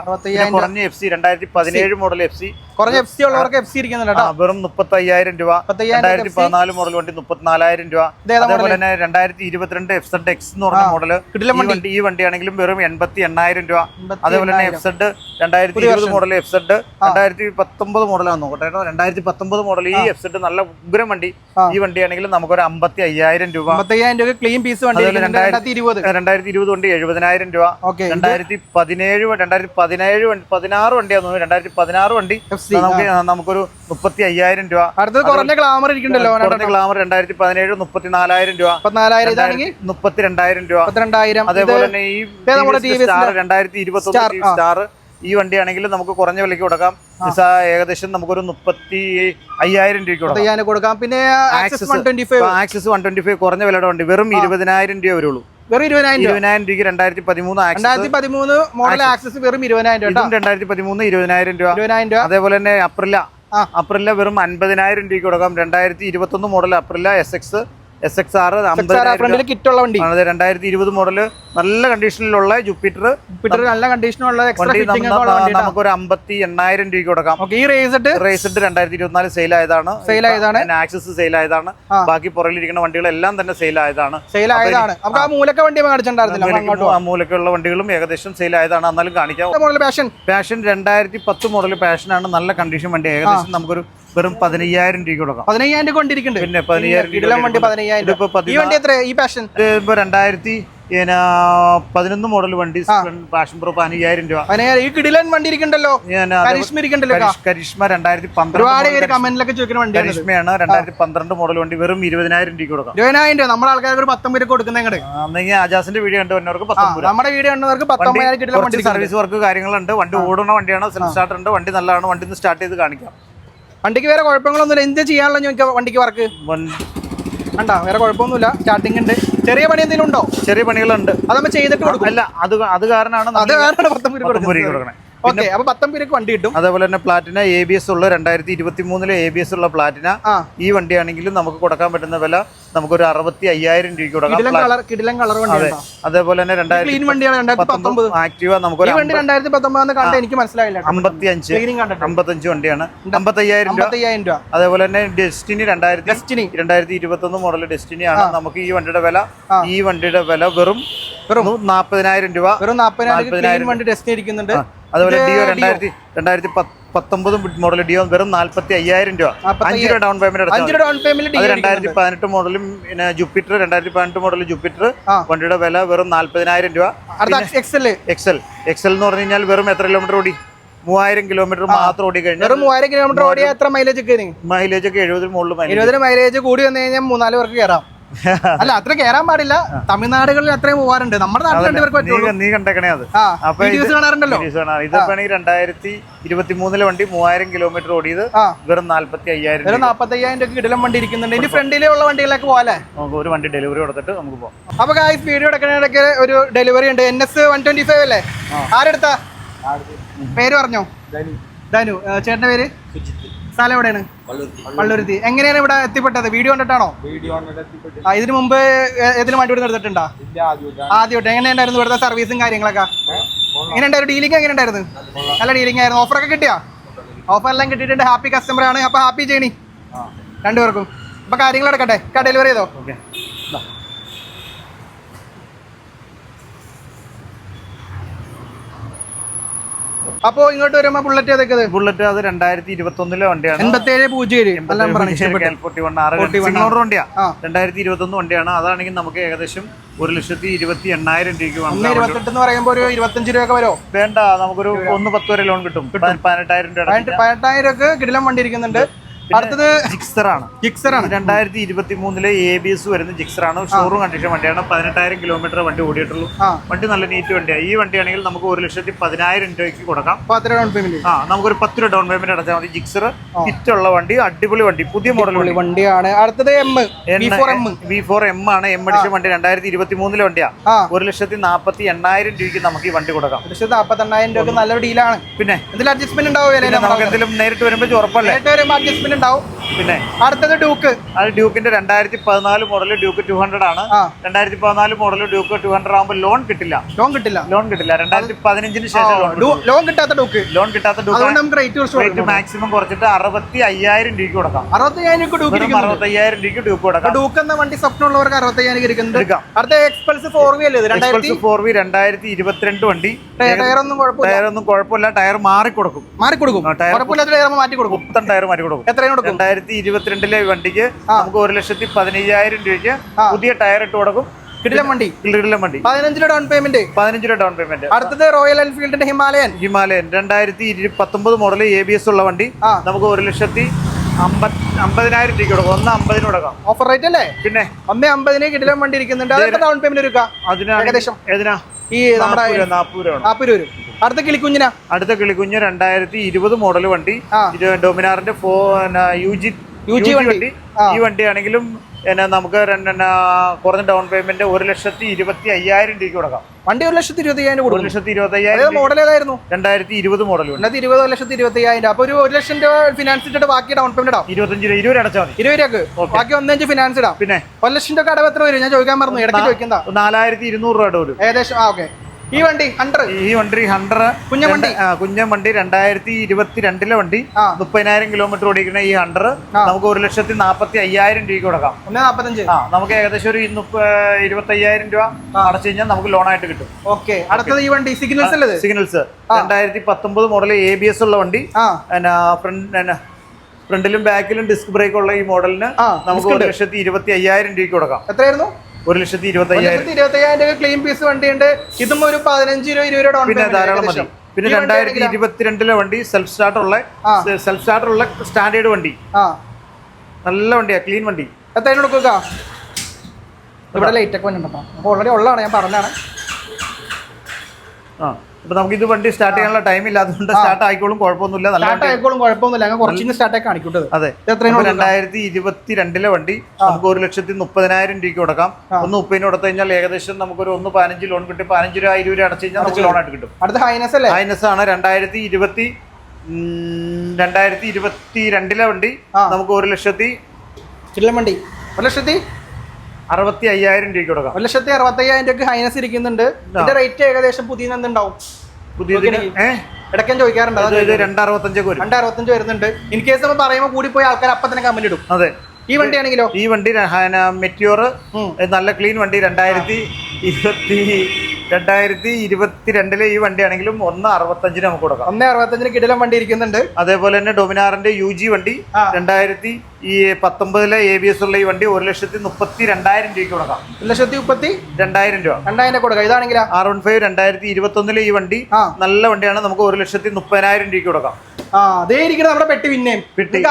കുറഞ്ഞ എഫ് സി രണ്ടായിരത്തി പതിനേഴ് മോഡൽ എഫ് സി കുറഞ്ഞ എഫ് സി ഉള്ളവർക്ക് എഫ് സി ഇരിക്കുന്നുണ്ട് വെറും മുപ്പത്തി അയ്യായിരം രൂപ രണ്ടായിരത്തി പതിനാല് മോഡൽ വണ്ടി മുപ്പത്തിനാലായിരം രൂപ. അതേപോലെ തന്നെ രണ്ടായിരത്തി ഇരുപത്തിരണ്ട് എഫ് സെഡ് എക്സ് എന്ന് പറഞ്ഞ മോഡൽ കിട്ടില്ല ഈ വണ്ടി. ഈ വണ്ടിയാണെങ്കിലും വെറും എൺപത്തി എണ്ണായിരം രൂപ അതേപോലെ തന്നെ എഫ് സെഡ് രണ്ടായിരത്തി ഇരുപത് മോഡൽ എഫ് സെഡ് രണ്ടായിരത്തി പത്തൊമ്പത് മോഡലാണ് നോക്കട്ടെ കേട്ടോ. രണ്ടായിരത്തി പത്തൊമ്പത് മോഡൽ ഈ എഫ് സെഡ് നല്ല ഉഗ്രം വണ്ടി. ഈ വണ്ടിയാണെങ്കിലും നമുക്കൊരു അമ്പത്തി അയ്യായിരം രൂപ. അമ്പത്തയ്യായിരം രൂപ ക്ലീൻ പീസ് വണ്ടി രണ്ടായിരത്തി ഇരുപത് രണ്ടായിരത്തി ഇരുപത് വണ്ടി എഴുപതിനായിരം രൂപ. രണ്ടായിരത്തി പതിനേഴ് രണ്ടായിരത്തി പതിനേഴ് വണ്ടി പതിനാറ് വണ്ടിയാണെന്ന് തോന്നുന്നു. രണ്ടായിരത്തി പതിനാറ് വണ്ടി നമുക്ക് നമുക്കൊരു മുപ്പത്തി അയ്യായിരം രൂപ. അടുത്തത് കുറഞ്ഞ ഗ്ലാമർ ഇരിക്കണ്ടല്ലോ കുറഞ്ഞ ഗ്ലാമർ രണ്ടായിരത്തി പതിനേഴ് മുപ്പത്തിനാലായിരം രൂപ. മുപ്പത്തി രണ്ടായിരം രൂപ. മുപ്പത്തിരണ്ടായിരം. അതേപോലെ തന്നെ ഈ സ്റ്റാർ രണ്ടായിരത്തി ഇരുപത്തി സ്റ്റാർ, ഈ വണ്ടിയാണെങ്കിൽ നമുക്ക് കുറഞ്ഞ വിലയ്ക്ക് കൊടുക്കാം. ഏകദേശം നമുക്കൊരു മുപ്പത്തി അയ്യായിരം രൂപയ്ക്ക് കൊടുക്കാം. പിന്നെ Access Access. One twenty five Access one twenty five കുറഞ്ഞ വിലയുടെ വണ്ടി. വെറും ഇരുപതിനായിരം രൂപ വരുള്ളൂ. വെറും ഇരുപതിനായിരം രൂപ. ഇരുപതിനായിരം രൂപയ്ക്ക് രണ്ടായിരത്തി പതിമൂന്ന് രണ്ടായിരത്തി പതിമൂന്ന് മോഡൽ ആക്സസ്. വെറും ഇരുപതിനായിരം രൂപ രണ്ടായിരത്തി പതിമൂന്ന് ഇരുപതിനായിരം രൂപ. ഇരുപതിനായിരം രൂപ. അതേപോലെ തന്നെ അപ്രില. അപ്രില വെറും അൻപതിനായിരം രൂപയ്ക്ക് കൊടുക്കാം. രണ്ടായിരത്തി ഇരുപത്തൊന്ന് model Aprilia S X S X R കിറ്റുള്ള വണ്ടി. ആണ് രണ്ടായിരത്തി ഇരുപത് മോഡൽ നല്ല കണ്ടീഷനിലുള്ള ജൂപ്പിറ്റർ ജൂപ്പിറ്റർ നല്ല കണ്ടീഷനുള്ള നമുക്ക് നമുക്കൊരു അമ്പത്തി എണ്ണായിരം രൂപയ്ക്ക് കൊടുക്കാം. ഈ റേസിട്ട് റേസിട്ട് രണ്ടായിരത്തി ഇരുപത്തിനാല് സെയിൽ ആയതാണ്. സെയിൽ ആയതാണ്. ആക്സസ് സെയിൽ ആയതാണ്. ബാക്കി പുറകിലിരിക്കുന്ന വണ്ടികളെല്ലാം തന്നെ സെയിൽ ആയതാണ്. സെയിൽ ആയതാണ്. അപ്പൊ ആ മൂലക്ക വണ്ടി കാണിച്ചിട്ടുണ്ടായിരുന്നില്ല. ആ മൂലക്കുള്ള വണ്ടികളും ഏകദേശം സെയിൽ ആയതാണ്. എന്നാലും കാണിക്കാം. മോഡൽ പാഷൻ പാഷൻ രണ്ടായിരത്തി പത്ത് മോഡൽ പാഷനാണ് നല്ല കണ്ടീഷൻ വണ്ടി. ഏകദേശം നമുക്കൊരു വെറും പതിനയ്യായിരം രൂപ കൊടുക്കാം പതിനയ്യായിരം രൂപ കൊണ്ടിരിക്കുന്നുണ്ട്. പിന്നെ പതിനയ്യായിരം വണ്ടി പതിനയ്യായിരം ഈ വണ്ടി എത്ര ഈ പാഷൻ ഇപ്പൊ രണ്ടായിരത്തി പിന്നെ പതിനൊന്ന് മോഡൽ വണ്ടി പാഷൻ പ്രോ പതിനയ്യായിരം രൂപ. ഈ കിടിലൻ വണ്ടി ഇരിക്കണ്ടല്ലോ കരിഷ്മ ഇരിക്കണ്ടല്ലോ കരിഷ്- കരിഷ്മ രണ്ടായിരത്തി പന്ത്രണ്ട് കമന്റിലൊക്കെ ചോദിക്കുന്ന വണ്ടി കരിഷ്മയാണ് രണ്ടായിരത്തി പന്ത്രണ്ട് മോഡൽ വണ്ടി വെറും ഇരുപതിനായിരം രൂപ കൊടുക്കാം ഇരുപതിനായിരം രൂപ. നമ്മുടെ ആൾക്കാർക്ക് ഒരു പത്തൊമ്പത് രൂപ കൊടുക്കുന്ന ഇങ്ങോട്ട് അന്നെങ്കിൽ ആജാസിന്റെ വീഡിയോ കണ്ടു വന്നവർക്ക് പത്തൊമ്പത് നമ്മുടെ വീഡിയോ ഉണ്ടവർക്ക് പത്തൊമ്പതിനായിരം സർവീസ് വർക്ക് കാര്യങ്ങളുണ്ട്. വണ്ടി ഓടുന്ന വണ്ടിയാണ് സെൽഫ് സ്റ്റാർട്ടർ ഉണ്ട്. വണ്ടി നല്ലതാണ്. വണ്ടി സ്റ്റാർട്ട് ചെയ്ത് കാണിക്കാം. വണ്ടിക്ക് വേറെ കുഴപ്പങ്ങളൊന്നുമില്ല. എന്ത് ചെയ്യാനുള്ള ഞങ്ങൾക്ക് വണ്ടിക്ക് വർക്ക് വേണ്ട. കണ്ടാ? വേറെ കുഴപ്പമൊന്നുമില്ല. സ്റ്റാർട്ടിംഗ് ഉണ്ട്. ചെറിയ പണി എന്തെങ്കിലും ഉണ്ടോ? ചെറിയ പണികളുണ്ട്. അത് നമ്മൾ ചെയ്തിട്ട് കൊടുക്കും. അല്ല അത് അത് കാരണമാണ് അത് കാരണമാണ് രൂപ കൊടുക്കണേ. ഓക്കെ അപ്പൊ പത്തൊമ്പത് രൂപയ്ക്ക് വണ്ടി കിട്ടും. അതേപോലെ തന്നെ പ്ലാറ്റിന എ ബി എസ് ഉള്ള രണ്ടായിരത്തി ഇരുപത്തി മൂന്നിലെ എ ബി എസ് ഉള്ള പ്ലാറ്റിന ഈ വണ്ടിയാണെങ്കിലും നമുക്ക് കൊടുക്കാൻ പറ്റുന്ന വില നമുക്ക് ഒരു അറുപത്തി അയ്യായിരം രൂപയ്ക്ക് കൊടുക്കാം കളർ വണ്ടി അതേപോലെ തന്നെ രണ്ടായിരത്തി ആക്റ്റീവ വണ്ടി രണ്ടായിരത്തി പത്തൊമ്പത് കണ്ട എനിക്ക് മനസ്സിലായില്ല അമ്പത്തി അഞ്ച് അമ്പത്തഞ്ച് വണ്ടിയാണ്. അമ്പത്തയ്യായിരം രൂപ. അതേപോലെ തന്നെ ഡെസ്റ്റിനി രണ്ടായിരത്തി ഡെസ്റ്റിനി രണ്ടായിരത്തി ഇരുപത്തി ഒന്ന് മോഡൽ ഡെസ്റ്റിനി ആണ് നമുക്ക് ഈ വണ്ടിയുടെ വില ഈ വണ്ടിയുടെ വില വെറും വെറും നാൽപ്പതിനായിരം രൂപ. വെറും നാൽപ്പതിനായിരം വണ്ടി ഡെസ്റ്റിനി ഇരിക്കുന്നുണ്ട്. അതുപോലെ ഡിയോ. രണ്ടായിരത്തി രണ്ടായിരത്തി പത്തൊമ്പത് മോഡൽ ഡിയോ വെറും നാല്പത്തി അയ്യായിരം രൂപ അഞ്ച് രൂപ ഡൗൺ പേയ്മെന്റ് അഞ്ച് അടച്ചാൽ ഡൗൺ പേയ്മെന്റ് രണ്ടായിരത്തി പതിനെട്ട് മോഡലും പിന്നെ ജുപ്പിറ്റർ രണ്ടായിരത്തി പതിനെട്ട് മോഡൽ ജുപ്പിറ്റർ. വണ്ടിയുടെ വില വെറും നാല്പതിനായിരം രൂപ. എക്സൽ എക്സൽ എക്സൽ എന്ന് പറഞ്ഞു കഴിഞ്ഞാൽ വെറും എത്ര കിലോമീറ്റർ ഓടി? മൂവായിരം കിലോമീറ്റർ മാത്രം ഓടി കഴിഞ്ഞാൽ വെറും മൂവായിരം കിലോമീറ്റർ ഓടിയാൽ എത്ര മൈലേജ് ഒക്കെ മൈലേജ് ഒക്കെ എഴുപതിന് മുകളിൽ മൈലേജ് മൈലേജ് കൂടി വന്നു കഴിഞ്ഞാൽ മൂന്നാൽ പേർക്ക് കയറാം അല്ല അത്ര കേറാൻ പാടില്ല. തമിഴ്നാടുകളിൽ അത്രയും പോവാറുണ്ട്. നമ്മുടെ നാട്ടിൽ രണ്ടുപേർക്ക് പറ്റുള്ളൂ. നീ കണ്ടേക്കണേ അത്. അപ്പൊ കാണാറുണ്ടല്ലോ. ഇത് ഇതിപ്പോ രണ്ടായിരത്തി ഇരുപത്തി മൂന്നിലെ വണ്ടി മൂവായിരം കിലോമീറ്റർ ഓടിയത് വെറും നാല്പത്തി അയ്യായിരം വെറും നാല്പത്തി അയ്യായിരം രൂപ ഇടലം വണ്ടി ഇരിക്കുന്നുണ്ട്. ഇനി ഫ്രണ്ടിലുള്ള വണ്ടികളൊക്കെ പോകാല്ലേ നമുക്ക് ഒരു വണ്ടി ഡെലിവറി കൊടുത്തിട്ട് നമുക്ക് പോകാം അപ്പൊ ഗായ്സ് വീഡിയോ എടുക്കണേടക്ക് ഒരു ഡെലിവറി ഉണ്ട്. N S one twenty five അല്ലേ? ആരെടുത്ത? പേര് പറഞ്ഞോ? ധനു. ചേട്ടന്റെ പേര്? സ്ഥലം എവിടെയാണ്? പള്ളുരുത്തി. എങ്ങനെയാണ് ഇവിടെ എത്തിപ്പെട്ടത്? വീഡിയോ കണ്ടിട്ടാണോ? ഇതിനു മുമ്പ് ഏതിലും വണ്ടി ഇവിടെ എടുത്തിട്ടുണ്ടോ? ആദ്യമായിട്ട്. എങ്ങനെയുണ്ടായിരുന്നു ഇവിടുത്തെ സർവീസും കാര്യങ്ങളൊക്കെ? എങ്ങനെയുണ്ടായിരുന്നു ഡീലിംഗ് എങ്ങനെ ഉണ്ടായിരുന്നു നല്ല ഡീലിംഗ് ആയിരുന്നു. ഓഫറൊക്കെ കിട്ടിയാ? ഓഫർ എല്ലാം കിട്ടിയിട്ടുണ്ട്. ഹാപ്പി കസ്റ്റമർ ആണ്. അപ്പൊ ഹാപ്പി ചെയ്യണി രണ്ടുപേർക്കും. അപ്പൊ കാര്യങ്ങൾ എടുക്കട്ടെ ഡെലിവറി ചെയ്തോ? ഓക്കെ. അപ്പൊ ഇങ്ങോട്ട് വരുമ്പോ ബുള്ളറ്റ് ഏതൊക്കെ ബുള്ളറ്റ് അത് രണ്ടായിരത്തി ഇരുപത്തി ഒന്നിലെ വണ്ടിയാണ്. എൺപത്തി ഏഴ് പൂജ്യം ഏഴ് എല്ലാം പറഞ്ഞു ഇഷ്ടപ്പെട്ടു ഫോർട്ടി വൺ ആറ് 41 സിംഗിൾ ഓണർ വണ്ടിയാ ആ. രണ്ടായിരത്തി ഇരുപത്തി ഒന്ന് വണ്ടിയാണ്. അതാണെങ്കിൽ നമുക്ക് ഏകദേശം ഒരു ലക്ഷത്തി ഇരുപത്തി എണ്ണായിരം രൂപയ്ക്ക് വേണം വാങ്ങാം ഇരുപത്തെട്ട് എന്ന് പറയുമ്പോ ഒരു ഇരുപത്തഞ്ച് രൂപയൊക്കെ വരോ. വേണ്ട നമുക്കൊരു ഒന്ന് പത്ത് വരെ ലോൺ കിട്ടും. പതിനെട്ടായിരം രൂപ പതിനെട്ട് പതിനെട്ടായിരം ഒക്കെ കിടിലം വണ്ടി ഇരിക്കുന്നുണ്ട്. അടുത്തത് ജിക്സർ ആണ്. ജിക്സർ ആണ്. രണ്ടായിരത്തി ഇരുപത്തി മൂന്നിലെ എ ബി എസ് വരുന്ന ജിക്സർ ആണ്. ഷോറൂം കണ്ടീഷൻ വണ്ടിയാണ്. പതിനെട്ടായിരം കിലോമീറ്റർ വണ്ടി ഓടിയിട്ടുള്ളൂ. വണ്ടി നല്ല നീറ്റ് വണ്ടിയാണ് ഈ വണ്ടിയാണെങ്കിൽ നമുക്ക് ഒരു ലക്ഷത്തി പതിനായിരം രൂപയ്ക്ക് കൊടുക്കാം. ഡൗൺ പേയ്മെന്റ് ആ നമുക്കൊരു പത്ത് രൂപ ഡൗൺ പേയ്മെന്റ് അടച്ചാൽ മതി. ജിക്സർ ഉള്ള വണ്ടി അടിപൊളി വണ്ടി പുതിയ മോഡൽ വണ്ടി. വണ്ടിയാണ്. അടുത്തത് എം വി ഫോർ എം ആണ്. എം അടിച്ച വണ്ടി. രണ്ടായിരത്തി ഇരുപത്തി മൂന്നിലെ വണ്ടിയാ. ആ. ഒരു ലക്ഷത്തി നാൽപ്പത്തി എണ്ണായിരം രൂപയ്ക്ക് നമുക്ക് ഈ വണ്ടി കൊടുക്കാം. ഒരു ലക്ഷത്തി നാപ്പത്തെണ്ണായിരം രൂപ നല്ല ഡീലാണ് പിന്നെ? എന്തെങ്കിലും അഡ്ജസ്റ്റ്മെന്റ് ഉണ്ടാവും നമുക്ക് എന്തെങ്കിലും നേരിട്ട് വരുമ്പോൾ ഉറപ്പല്ലേ? നേരിട്ട് വരുമ്പോൾ അഡ്ജസ്റ്റ്മെന്റ് ഉണ്ടാവും. പിന്നെ അടുത്തത് ഡ്യൂക്ക്. അത് ഡ്യൂക്കിന്റെ രണ്ടായിരത്തി പതിനാല് മോഡൽ ഡ്യൂക്ക് ടു ഹൺഡ്രഡ് ആണ്. രണ്ടായിരത്തി പതിനാല് മോഡൽ ഡ്യൂക്ക് ടു ഹൺഡ്രഡ് ആകുമ്പോൾ ലോൺ കിട്ടില്ല. ലോൺ കിട്ടില്ല. ലോൺ കിട്ടില്ല. രണ്ടായിരത്തി പതിനഞ്ചിന് ശേഷം ലോൺ കിട്ടാത്ത ഡ്യൂക്ക്. ലോൺ കിട്ടാത്ത ഡ്യൂക്ക്. റേറ്റ് മാക്സിമം കുറച്ചിട്ട് അറുപത്തി അയ്യായിരം രൂപയ്ക്ക് കൊടുക്കാം. അറുപത്തയ്യായിരം രൂപയ്ക്ക് ഡ്യൂക്ക് കൊടുക്കാം. ഡ്യൂക്ക് എന്ന വണ്ടി സ്വപ്നമുള്ളവർക്ക് അറുപത്തയ്യായിരം ഇരിക്കുന്നുണ്ട്. എടുക്കാം. അടുത്ത എക്സ്പൾസ് ഫോർ വി അല്ലേ ഫോർ വി രണ്ടായിരത്തി ഇരുപത്തിരണ്ട് വണ്ടി. ടയർ ഒന്നും കുഴപ്പമില്ല. ടയർ ഒന്നും കുഴപ്പമില്ല. ടയർ മാറി കൊടുക്കും മാറി കൊടുക്കും ടയർ മാറ്റി കൊടുക്കും പുത്തൻ ടയർ മാറ്റി കൊടുക്കും എത്രയും കൊടുക്കും. രണ്ടായിരത്തി ഇരുപത്തിരണ്ടിലെ വണ്ടിക്ക് നമുക്ക് ഒരു ലക്ഷത്തി പതിനയ്യായിരം രൂപയ്ക്ക് പുതിയ ടയർ ഇട്ട് കൊടുക്കും. കിടിലം വണ്ടി. വണ്ടി. പതിനഞ്ച് രൂപ ഡൗൺ പേയ്മെന്റ് പതിനഞ്ച് രൂപ ഡൗൺ പേയ്മെന്റ് അടുത്തത് റോയൽ എൻഫീൽഡിന്റെ ഹിമാലയൻ. ഹിമാലയൻ. രണ്ടായിരത്തി പത്തൊമ്പത് മോഡൽ എ ബി എസ് ഉള്ള വണ്ടി. നമുക്ക് ഒരു ലക്ഷത്തി അമ്പത് അമ്പതിനായിരം രൂപയ്ക്ക് കൊടുക്കാം. ഒന്ന് അമ്പതിന് കൊടുക്കാം. ഓഫർ റേറ്റ് അല്ലേ? പിന്നെ? ഒന്ന് അമ്പതിന് കിടിലം വണ്ടി ഇരിക്കുന്നുണ്ട്. ഡൗൺ പേയ്മെന്റ് ഏകദേശം. ഏതിനാ? ഈ നമ്മുടെ രൂപ രൂപ രൂപ വരും. അടുത്ത കിളിക്കുഞ്ഞിനാ? അടുത്ത കിളിക്കുഞ്ഞ് രണ്ടായിരത്തി ഇരുപത് മോഡൽ വണ്ടി. ഡൊമിനാറിന്റെ ഫോ യു ജി വണ്ടി. ഈ വണ്ടിയാണെങ്കിലും എന്നാ നമുക്ക് കുറഞ്ഞ ഡൗൺ പേയ്മെന്റ് ഒരു ലക്ഷത്തി ഇരുപത്തി അയ്യായിരം രൂപയ്ക്ക് കൊടുക്കാം. വണ്ടി ഒരു ലക്ഷത്തി ഇരുപത്തി അയ്യായിരം ഒരു ലക്ഷത്തി ഇരുപത്തി അയ്യായിരം മോഡൽ ഏതായിരുന്നു? രണ്ടായിരത്തി ഇരുപത് മോഡൽ രണ്ടായിരത്തി ഇരുപത് ഒരു ലക്ഷത്തി ഇരുപത്തി അയ്യായിരം അപ്പൊ ഒരു ഒരു ലക്ഷം രൂപ ഫിനാൻസ് ഇട്ടിട്ട് ബാക്കി ഡൗൺ പേയ്മെന്റ് ഇടാം. ഇരുപത്തഞ്ച് രൂപ ഇരുപത് അടച്ചാൽ മതി. ഇരുപത് രൂപ ബാക്കി ഒന്നഞ്ച് ഫിനാൻസ് ഇടാം. പിന്നെ? ഒരു ലക്ഷം രൂപ അടവ് എത്ര വരും? ഞാൻ ചോദിക്കാൻ പറഞ്ഞു ഇടയ്ക്ക് ചോദിക്കുന്ന നാലായിരത്തി ഇരുന്നൂറ് രൂപ ഏകദേശം ആ ഓക്കെ ഈ വണ്ടി ഹൺഡ്രഡ് ഈ വണ്ടി ഹൺഡ്രഡ് കുഞ്ഞൻ വണ്ടി. കുഞ്ഞൻ വണ്ടി രണ്ടായിരത്തി ഇരുപത്തി രണ്ടിലെ വണ്ടി. മുപ്പതിനായിരം കിലോമീറ്റർ ഓടിക്കുന്ന ഈ ഹൺഡ്രഡ് നമുക്ക് ഒരു ലക്ഷത്തി നാൽപ്പത്തി അയ്യായിരം രൂപയ്ക്ക് കൊടുക്കാം. ആ നമുക്ക് ഏകദേശം ഒരു ഇരുപത്തി അയ്യായിരം രൂപ അടച്ചു കഴിഞ്ഞാൽ നമുക്ക് ലോൺ ആയിട്ട് കിട്ടും. ഓക്കെ അടുത്തത് ഈ വണ്ടി സിഗ്നൽസ് അല്ലേ സിഗ്നൽസ് രണ്ടായിരത്തി പത്തൊമ്പത് മോഡൽ എ ബി എസ് ഉള്ള വണ്ടി. ഫ്രണ്ട് ഫ്രണ്ടിലും ബാക്കിലും ഡിസ്ക് ബ്രേക്ക് ഉള്ള ഈ മോഡലിന് നമുക്ക് ഒരു ലക്ഷത്തി ഇരുപത്തി അയ്യായിരം രൂപയ്ക്ക് കൊടുക്കാം. എത്രയായിരുന്നു? ഒരു ലക്ഷത്തി ഇരുപത്തി ഇരുപത്തയ്യായിരം. അയ്യായിരം ലക്ഷത്തി ഇരുപത്തി രൂപ ക്ലെയിം പീസ് വണ്ടിയുണ്ട്. ഇതും ഒരു പതിനഞ്ച് രൂപ ഇരുപത് രൂപ പിന്നെ ധാരാളം മതി പിന്നെ രണ്ടായിരത്തി ഇരുപത്തിരണ്ടിലെ വണ്ടി സെൽഫ് സ്റ്റാർട്ട് ഉള്ള സെൽഫ് സ്റ്റാർട്ടർ ഉള്ള സ്റ്റാൻഡേർഡ് വണ്ടി. ആ. നല്ല വണ്ടിയാ ക്ലീൻ വണ്ടി. എത്രയും കൊടുക്കുക? ഇവിടെ ലൈറ്റൊക്കെ വന്നിട്ടുണ്ടോ. അപ്പോൾ ഓൾറെഡി ഉള്ളതാണ് ഞാൻ പറഞ്ഞാണ് ആ. ഇപ്പൊ നമുക്ക് ഇത് വണ്ടി സ്റ്റാർട്ട് ചെയ്യാനുള്ള ടൈം ഇല്ലാത്തതുകൊണ്ട് സ്റ്റാർട്ട് ആയിക്കോളും കുഴപ്പമൊന്നുമില്ല. സ്റ്റാർട്ട് ആയിക്കോളും കുഴപ്പമൊന്നുമില്ല. ഞങ്ങൾ കുറച്ചിന് സ്റ്റാർട്ട് ആയി കാണിക്കൂട്ടത് അതെ. രണ്ടായിരത്തി ഇരുപത്തി രണ്ടിലെ വണ്ടി. നമുക്ക് ഒരു ലക്ഷത്തി മുപ്പതിനായിരം രൂപയ്ക്ക് കൊടുക്കാം. ഒന്ന് മുപ്പതിന് കൊടുത്തു കഴിഞ്ഞാൽ ഏകദേശം നമുക്കൊരു ഒന്ന് പതിനഞ്ച് ലോൺ കിട്ടി. പതിനഞ്ച് രൂപ ഇരുപത് രൂപ അടച്ചു കഴിഞ്ഞാൽ നമുക്ക് ലോൺ ആയിട്ട് കിട്ടും. അടുത്ത ഹൈനസ് അല്ലേ? ഹൈനസ് ആണ്. രണ്ടായിരത്തി ഇരുപത്തി രണ്ടായിരത്തി ഇരുപത്തി രണ്ടിലെ വണ്ടി നമുക്ക് ഒരു ലക്ഷത്തി ചില്ലം വണ്ടി. ഒരു ലക്ഷത്തി അറുപത്തി അയ്യായിരം രൂപയ്ക്ക് കൊടുക്കാം. ഒരു ലക്ഷത്തി അറുപത്തി അയ്യായിരം രൂപയ്ക്ക് ഹൈനസ് ഇരിക്കുന്നുണ്ട്. ഇതിന്റെ റേറ്റ് ഏകദേശം പുതിയ എന്തുണ്ടാവും? പുതിയതിന് ഏഹ് ഇടയ്ക്കാൻ ചോദിക്കാറുണ്ട്. വരും. വരുന്നുണ്ട്. ഇൻ കേസ് നമ്മൾ പറയുമ്പോൾ കൂടി പോയി ആൾക്കാർ അപ്പം തന്നെ കമന്റ് ഇടും. അതെ. ഈ വണ്ടിയാണെങ്കിലോ ഈ വണ്ടി മെറ്റിയോർ നല്ല ക്ലീൻ വണ്ടി രണ്ടായിരത്തി ഇരുപത്തി രണ്ടായിരത്തി ഇരുപത്തി രണ്ടിലെ ഈ വണ്ടിയാണെങ്കിലും ഒന്ന് അറുപത്തഞ്ചിന് നമുക്ക് കൊടുക്കാം. ഒന്ന് അറുപത്തഞ്ചിന് കിടിലം വണ്ടി ഇരിക്കുന്നുണ്ട്. അതേപോലെ തന്നെ ഡൊമിനാറിന്റെ യു ജി വണ്ടി. രണ്ടായിരത്തി ഈ പത്തൊമ്പതിലെ എ ബി എസ് ഉള്ള ഈ വണ്ടി ഒരു ലക്ഷത്തി മുപ്പത്തി രണ്ടായിരം രൂപയ്ക്ക് കൊടുക്കാം. ഒരു ലക്ഷത്തി മുപ്പത്തി രണ്ടായിരം രൂപ. രണ്ടായിരം കൊടുക്കാം. ഇതാണെങ്കിൽ ആർ വൺ ഫൈവ് രണ്ടായിരത്തി ഇരുപത്തി ഒന്നിലെ ഈ വണ്ടി നല്ല വണ്ടിയാണ്. നമുക്ക് ഒരു ലക്ഷത്തി മുപ്പതിനായിരം രൂപയ്ക്ക് കൊടുക്കാം. ആ അതേ ഇരിക്കണം നമ്മുടെ പെട്ടി പിന്നെയും.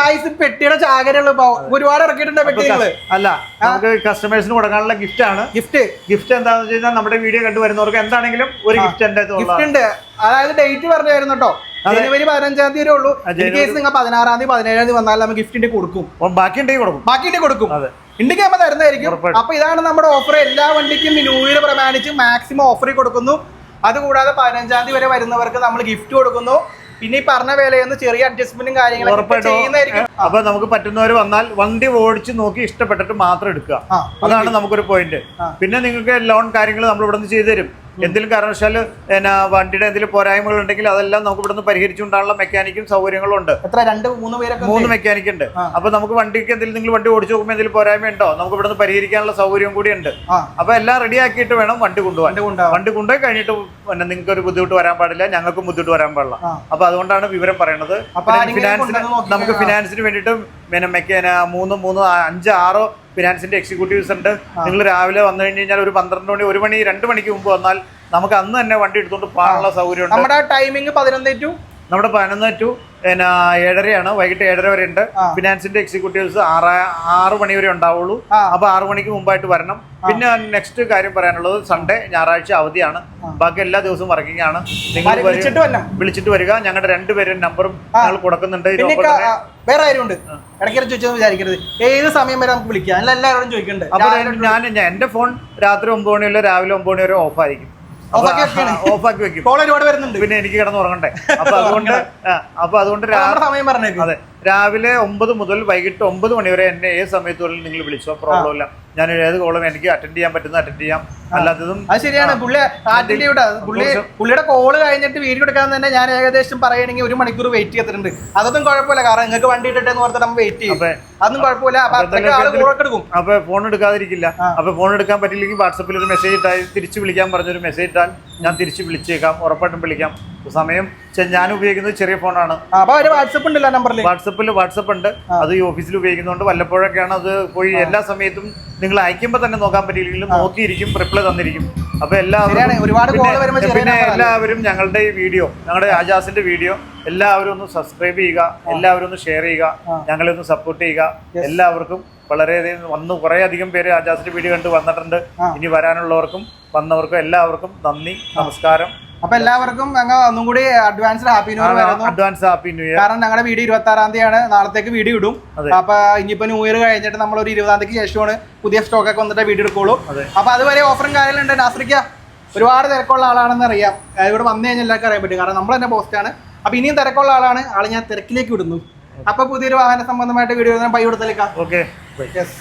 ആയുസ് പെട്ടിയുടെ ചാകരകൾ ഒരുപാട് ഇറക്കിയിട്ടുണ്ട് പെട്ടികൾ. അല്ല നമുക്ക് കസ്റ്റമേഴ്സിന് കൊടുക്കാനുള്ള ഗിഫ്റ്റ് ആണ്. ഗിഫ്റ്റ് ഗിഫ്റ്റ് എന്താണെന്ന് വെച്ച് കഴിഞ്ഞാൽ നമ്മുടെ വീഡിയോ കണ്ടുവരുന്നവർക്ക് എന്താണെങ്കിലും ഒരു ഗിഫ്റ്റ് എന്റെ ഗിഫ്റ്റ് ഉണ്ട്. അതായത് ഡേറ്റ് പറഞ്ഞായിരുന്നു കേട്ടോ. ജനുവരി പതിനഞ്ചാം തീയതി ഉള്ളൂ. കേസ് നിങ്ങൾ പതിനാറാം തീയതി പതിനേഴാം തീയതി വന്നാൽ നമുക്ക് ഗിഫ്റ്റിന്റെ കൊടുക്കും. ബാക്കി ഉണ്ടെങ്കിൽ കൊടുക്കും. ബാക്കി കൊടുക്കും. അതെ. ഇന്ത്യയ്ക്ക് നമ്മൾ തരുന്നതായിരിക്കും. അപ്പൊ ഇതാണ് നമ്മുടെ ഓഫർ എല്ലാ വണ്ടിക്കും ന്യൂ ഇയർ പ്രമാണിച്ച് മാക്സിമം ഓഫർ കൊടുക്കുന്നു. അതുകൂടാതെ പതിനഞ്ചാം തീയതി വരെ വരുന്നവർക്ക് നമ്മൾ ഗിഫ്റ്റ് കൊടുക്കുന്നു. പിന്നെ ഈ പറഞ്ഞ വിലയെന്ന് ചെറിയ അഡ്ജസ്റ്റ്മെന്റും കാര്യങ്ങളും അപ്പൊ നമുക്ക് പറ്റുന്നവര് വന്നാൽ വണ്ടി ഓടിച്ച് നോക്കി ഇഷ്ടപ്പെട്ടിട്ട് മാത്രം എടുക്കുക. അതാണ് നമുക്കൊരു പോയിന്റ് പിന്നെ നിങ്ങൾക്ക് ലോൺ കാര്യങ്ങൾ നമ്മൾ ഇവിടെ നിന്ന് ചെയ്തു തരും എന്തെങ്കിലും കാരണവശാൽ എന്നാ വണ്ടിയുടെ എന്തെങ്കിലും പോരായ്മകൾ ഉണ്ടെങ്കിൽ അതെല്ലാം നമുക്ക് ഇവിടെ നിന്ന് പരിഹരിച്ചുകൊണ്ടാനുള്ള മെക്കാനിക്കും സൗകര്യങ്ങളും ഉണ്ട്. എത്ര? രണ്ട് മൂന്ന് പേരൊക്കെ മൂന്ന് മെക്കാനിക് ഉണ്ട്. അപ്പൊ നമുക്ക് വണ്ടിക്ക് എന്തെങ്കിലും നിങ്ങൾ വണ്ടി ഓടിച്ചു നോക്കുമ്പോൾ എന്തെങ്കിലും പോരായ്മ ഉണ്ടോ? നമുക്ക് ഇവിടെ നിന്ന് പരിഹരിക്കാനുള്ള സൗകര്യം കൂടി ഉണ്ട്. അപ്പൊ എല്ലാം റെഡി ആക്കിയിട്ട് വേണം വണ്ടി കൊണ്ടുപോകാൻ. വണ്ടി കൊണ്ടുപോയി കഴിഞ്ഞിട്ട് പിന്നെ നിങ്ങൾക്ക് ഒരു ബുദ്ധിമുട്ട് വരാൻ പാടില്ല. ഞങ്ങൾക്കും ബുദ്ധിമുട്ട് വരാൻ പാടില്ല. അപ്പൊ അതുകൊണ്ടാണ് വിവരം പറയുന്നത് ഫിനാൻസിന് നമുക്ക് ഫിനാൻസിന് വേണ്ടിയിട്ട് പിന്നെ മെക്ക മൂന്ന് മൂന്ന് അഞ്ച് ആറോ ഫിനാൻസിന്റെ എക്സിക്യൂട്ടീവ്സ് ഉണ്ട്. നിങ്ങൾ രാവിലെ വന്നു കഴിഞ്ഞ് കഴിഞ്ഞാൽ ഒരു പന്ത്രണ്ട് മണി ഒരു മണി രണ്ട് മണിക്ക് മുമ്പ് വന്നാൽ നമുക്ക് അന്ന് തന്നെ വണ്ടി എടുത്തുകൊണ്ട് പോകാനുള്ള സൗകര്യം ഉണ്ട് നമ്മുടെ ടൈമിംഗ് പതിനൊന്ന് ടു നമ്മുടെ പതിനൊന്ന് ടു പിന്നെ ഏഴരയാണ്. വൈകിട്ട് ഏഴര വരെ ഉണ്ട്. ഫിനാൻസിന്റെ എക്സിക്യൂട്ടീവ്സ് ആറ് ആറ് മണി വരെ ഉണ്ടാവുള്ളൂ. അപ്പൊ ആറു മണിക്ക് മുമ്പായിട്ട് വരണം. പിന്നെ നെക്സ്റ്റ് കാര്യം പറയാനുള്ളത് സൺഡേ ഞായറാഴ്ച അവധിയാണ്. ബാക്കി എല്ലാ ദിവസവും വർക്കിംഗ് ആണ് നിങ്ങൾ വിളിച്ചിട്ട് വരിക. ഞങ്ങളുടെ രണ്ടുപേരും നമ്പറും ഞങ്ങൾ കൊടുക്കുന്നുണ്ട്. വേറെ കാര്യമുണ്ട് ഇടയ്ക്കിടെ ചോദിച്ചൊന്നും വിചാരിക്കരുത്. ഏത് സമയം വരെ നമുക്ക് വിളിക്കാം? എല്ലാവരോടും ചോദിക്കണ്ട്? അപ്പൊ ഞാൻ ഞാൻ എന്റെ ഫോൺ രാത്രി ഒമ്പത് മണി വരെ രാവിലെ ഒമ്പത് മണി വരെ ഓഫ് ആയിരിക്കും. വെക്കും. കോൾ ഒരുപാട് വരുന്നുണ്ട്. പിന്നെ എനിക്ക് കിടന്ന് ഉറങ്ങണ്ടേ. അപ്പൊ അതുകൊണ്ട് അപ്പൊ അതുകൊണ്ട് സമയം പറഞ്ഞേക്കും. അതെ രാവിലെ ഒമ്പത് മുതൽ വൈകിട്ട് ഒമ്പത് മണി വരെ എന്നെ ഏത് സമയത്തുള്ളിൽ നിങ്ങൾ വിളിച്ചോ. പ്രോബ്ലം ഇല്ല. ഞാൻ ഏത് കോളും എനിക്ക് അറ്റൻഡ് ചെയ്യാൻ പറ്റുന്ന അറ്റൻഡ് ചെയ്യാം. അല്ലാത്തതും അത് ശരിയാണ്. പുള്ളി പുള്ളിയുടെ കോൾ കഴിഞ്ഞിട്ട് വീഡിയോ എടുക്കാൻ തന്നെ ഞാൻ ഏകദേശം പറയുകയാണെങ്കിൽ ഒരു മണിക്കൂർ വെയിറ്റ് ചെയ്തിട്ടുണ്ട് അതൊന്നും കുഴപ്പമില്ല. കാരണം നിങ്ങൾക്ക് വണ്ടി ഇട്ടിട്ടെന്ന് പറഞ്ഞിട്ട് നമ്മൾ വെയിറ്റ് ചെയ്യും. അതും അതൊന്നും കുഴപ്പമില്ല. അപ്പൊ എടുക്കും. ഫോൺ എടുക്കാതിരിക്കില്ല. അപ്പൊ ഫോൺ എടുക്കാൻ പറ്റില്ലെങ്കിൽ വാട്സപ്പിൽ ഒരു മെസ്സേജ് ഇട്ടാൽ തിരിച്ചു വിളിക്കാൻ പറഞ്ഞൊരു മെസ്സേജ് ഇട്ടാൽ ഞാൻ തിരിച്ച് വിളിച്ചേക്കാം. ഉറപ്പായിട്ടും വിളിക്കാം. സമയം ഞാൻ ഉപയോഗിക്കുന്നത് ചെറിയ ഫോണാണ് ആ, അപ്പൊ ഒരു വാട്സപ്പ് ഉണ്ടല്ലോ നമ്പറിൽ വാട്സപ്പിൽ വാട്സപ്പ് ഉണ്ട്. അത് ഈ ഓഫീസിൽ ഉപയോഗിക്കുന്നതുകൊണ്ട് വല്ലപ്പോഴൊക്കെയാണ് അത് പോയി എല്ലാ സമയത്തും നിങ്ങൾ അയക്കുമ്പോൾ തന്നെ നോക്കാൻ പറ്റിയില്ലെങ്കിലും നോക്കിയിരിക്കും റിപ്ലൈ തന്നിരിക്കും. അപ്പൊ എല്ലാവരും. ഒരുപാട് പിന്നെ-? എല്ലാവരും ഞങ്ങളുടെ ഈ വീഡിയോ ഞങ്ങളുടെ ആജാസിന്റെ വീഡിയോ എല്ലാവരും ഒന്ന് സബ്സ്ക്രൈബ് ചെയ്യുക എല്ലാവരും ഒന്ന് ഷെയർ ചെയ്യുക ഞങ്ങളെ ഒന്ന് സപ്പോർട്ട് ചെയ്യുക. എല്ലാവർക്കും വളരെയധികം വന്ന് കുറേ അധികം പേര് ആജാസിന്റെ വീഡിയോ കണ്ട് വന്നിട്ടുണ്ട്. ഇനി വരാനുള്ളവർക്കും വന്നവർക്കും എല്ലാവർക്കും നന്ദി നമസ്കാരം. അപ്പൊ എല്ലാവർക്കും ഞങ്ങൾ ഒന്നും കൂടി അഡ്വാൻസ് ഹാപ്പി ന്യൂ ഇയർ വരുന്നു. അഡ്വാൻസ് ഹാപ്പി ന്യൂ ഇയർ കാരണം ഞങ്ങളുടെ വീഡിയോ ഇരുപത്തി ആറാം തീയതിയാണ്. നാളത്തേക്ക് വീഡിയോ ഇടും. അപ്പൊ ഇനിയിപ്പോ ന്യൂ ഇയർ കഴിഞ്ഞിട്ട് നമ്മൾ ഒരു ഇരുപതാം തീയതിക്ക് ശേഷമാണ് പുതിയ സ്റ്റോക്ക് ഒക്കെ വന്നിട്ട് വീഡിയോ എടുക്കുള്ളൂ. അപ്പൊ അതുവരെ ഓഫറും കാര്യങ്ങളുണ്ട്. നാസ്രിക്ക ഒരുപാട് തിരക്കുള്ള ആളാണെന്ന് അറിയാം. ഇവിടെ വന്നു കഴിഞ്ഞാൽ എല്ലാവർക്കും അറിയാൻ പറ്റും. കാരണം നമ്മൾ തന്നെ പോസ്റ്റാണ് അപ്പൊ ഇനിയും തിരക്കുള്ള ആളാണ്. ആളെ ഞാൻ തിരക്കിലേക്ക് വിടുന്നു. അപ്പൊ പുതിയൊരു വാഹന സംബന്ധമായിട്ട് വീഡിയോ പൈ കൊടുത്തേക്കാം ഓക്കെ. യെസ്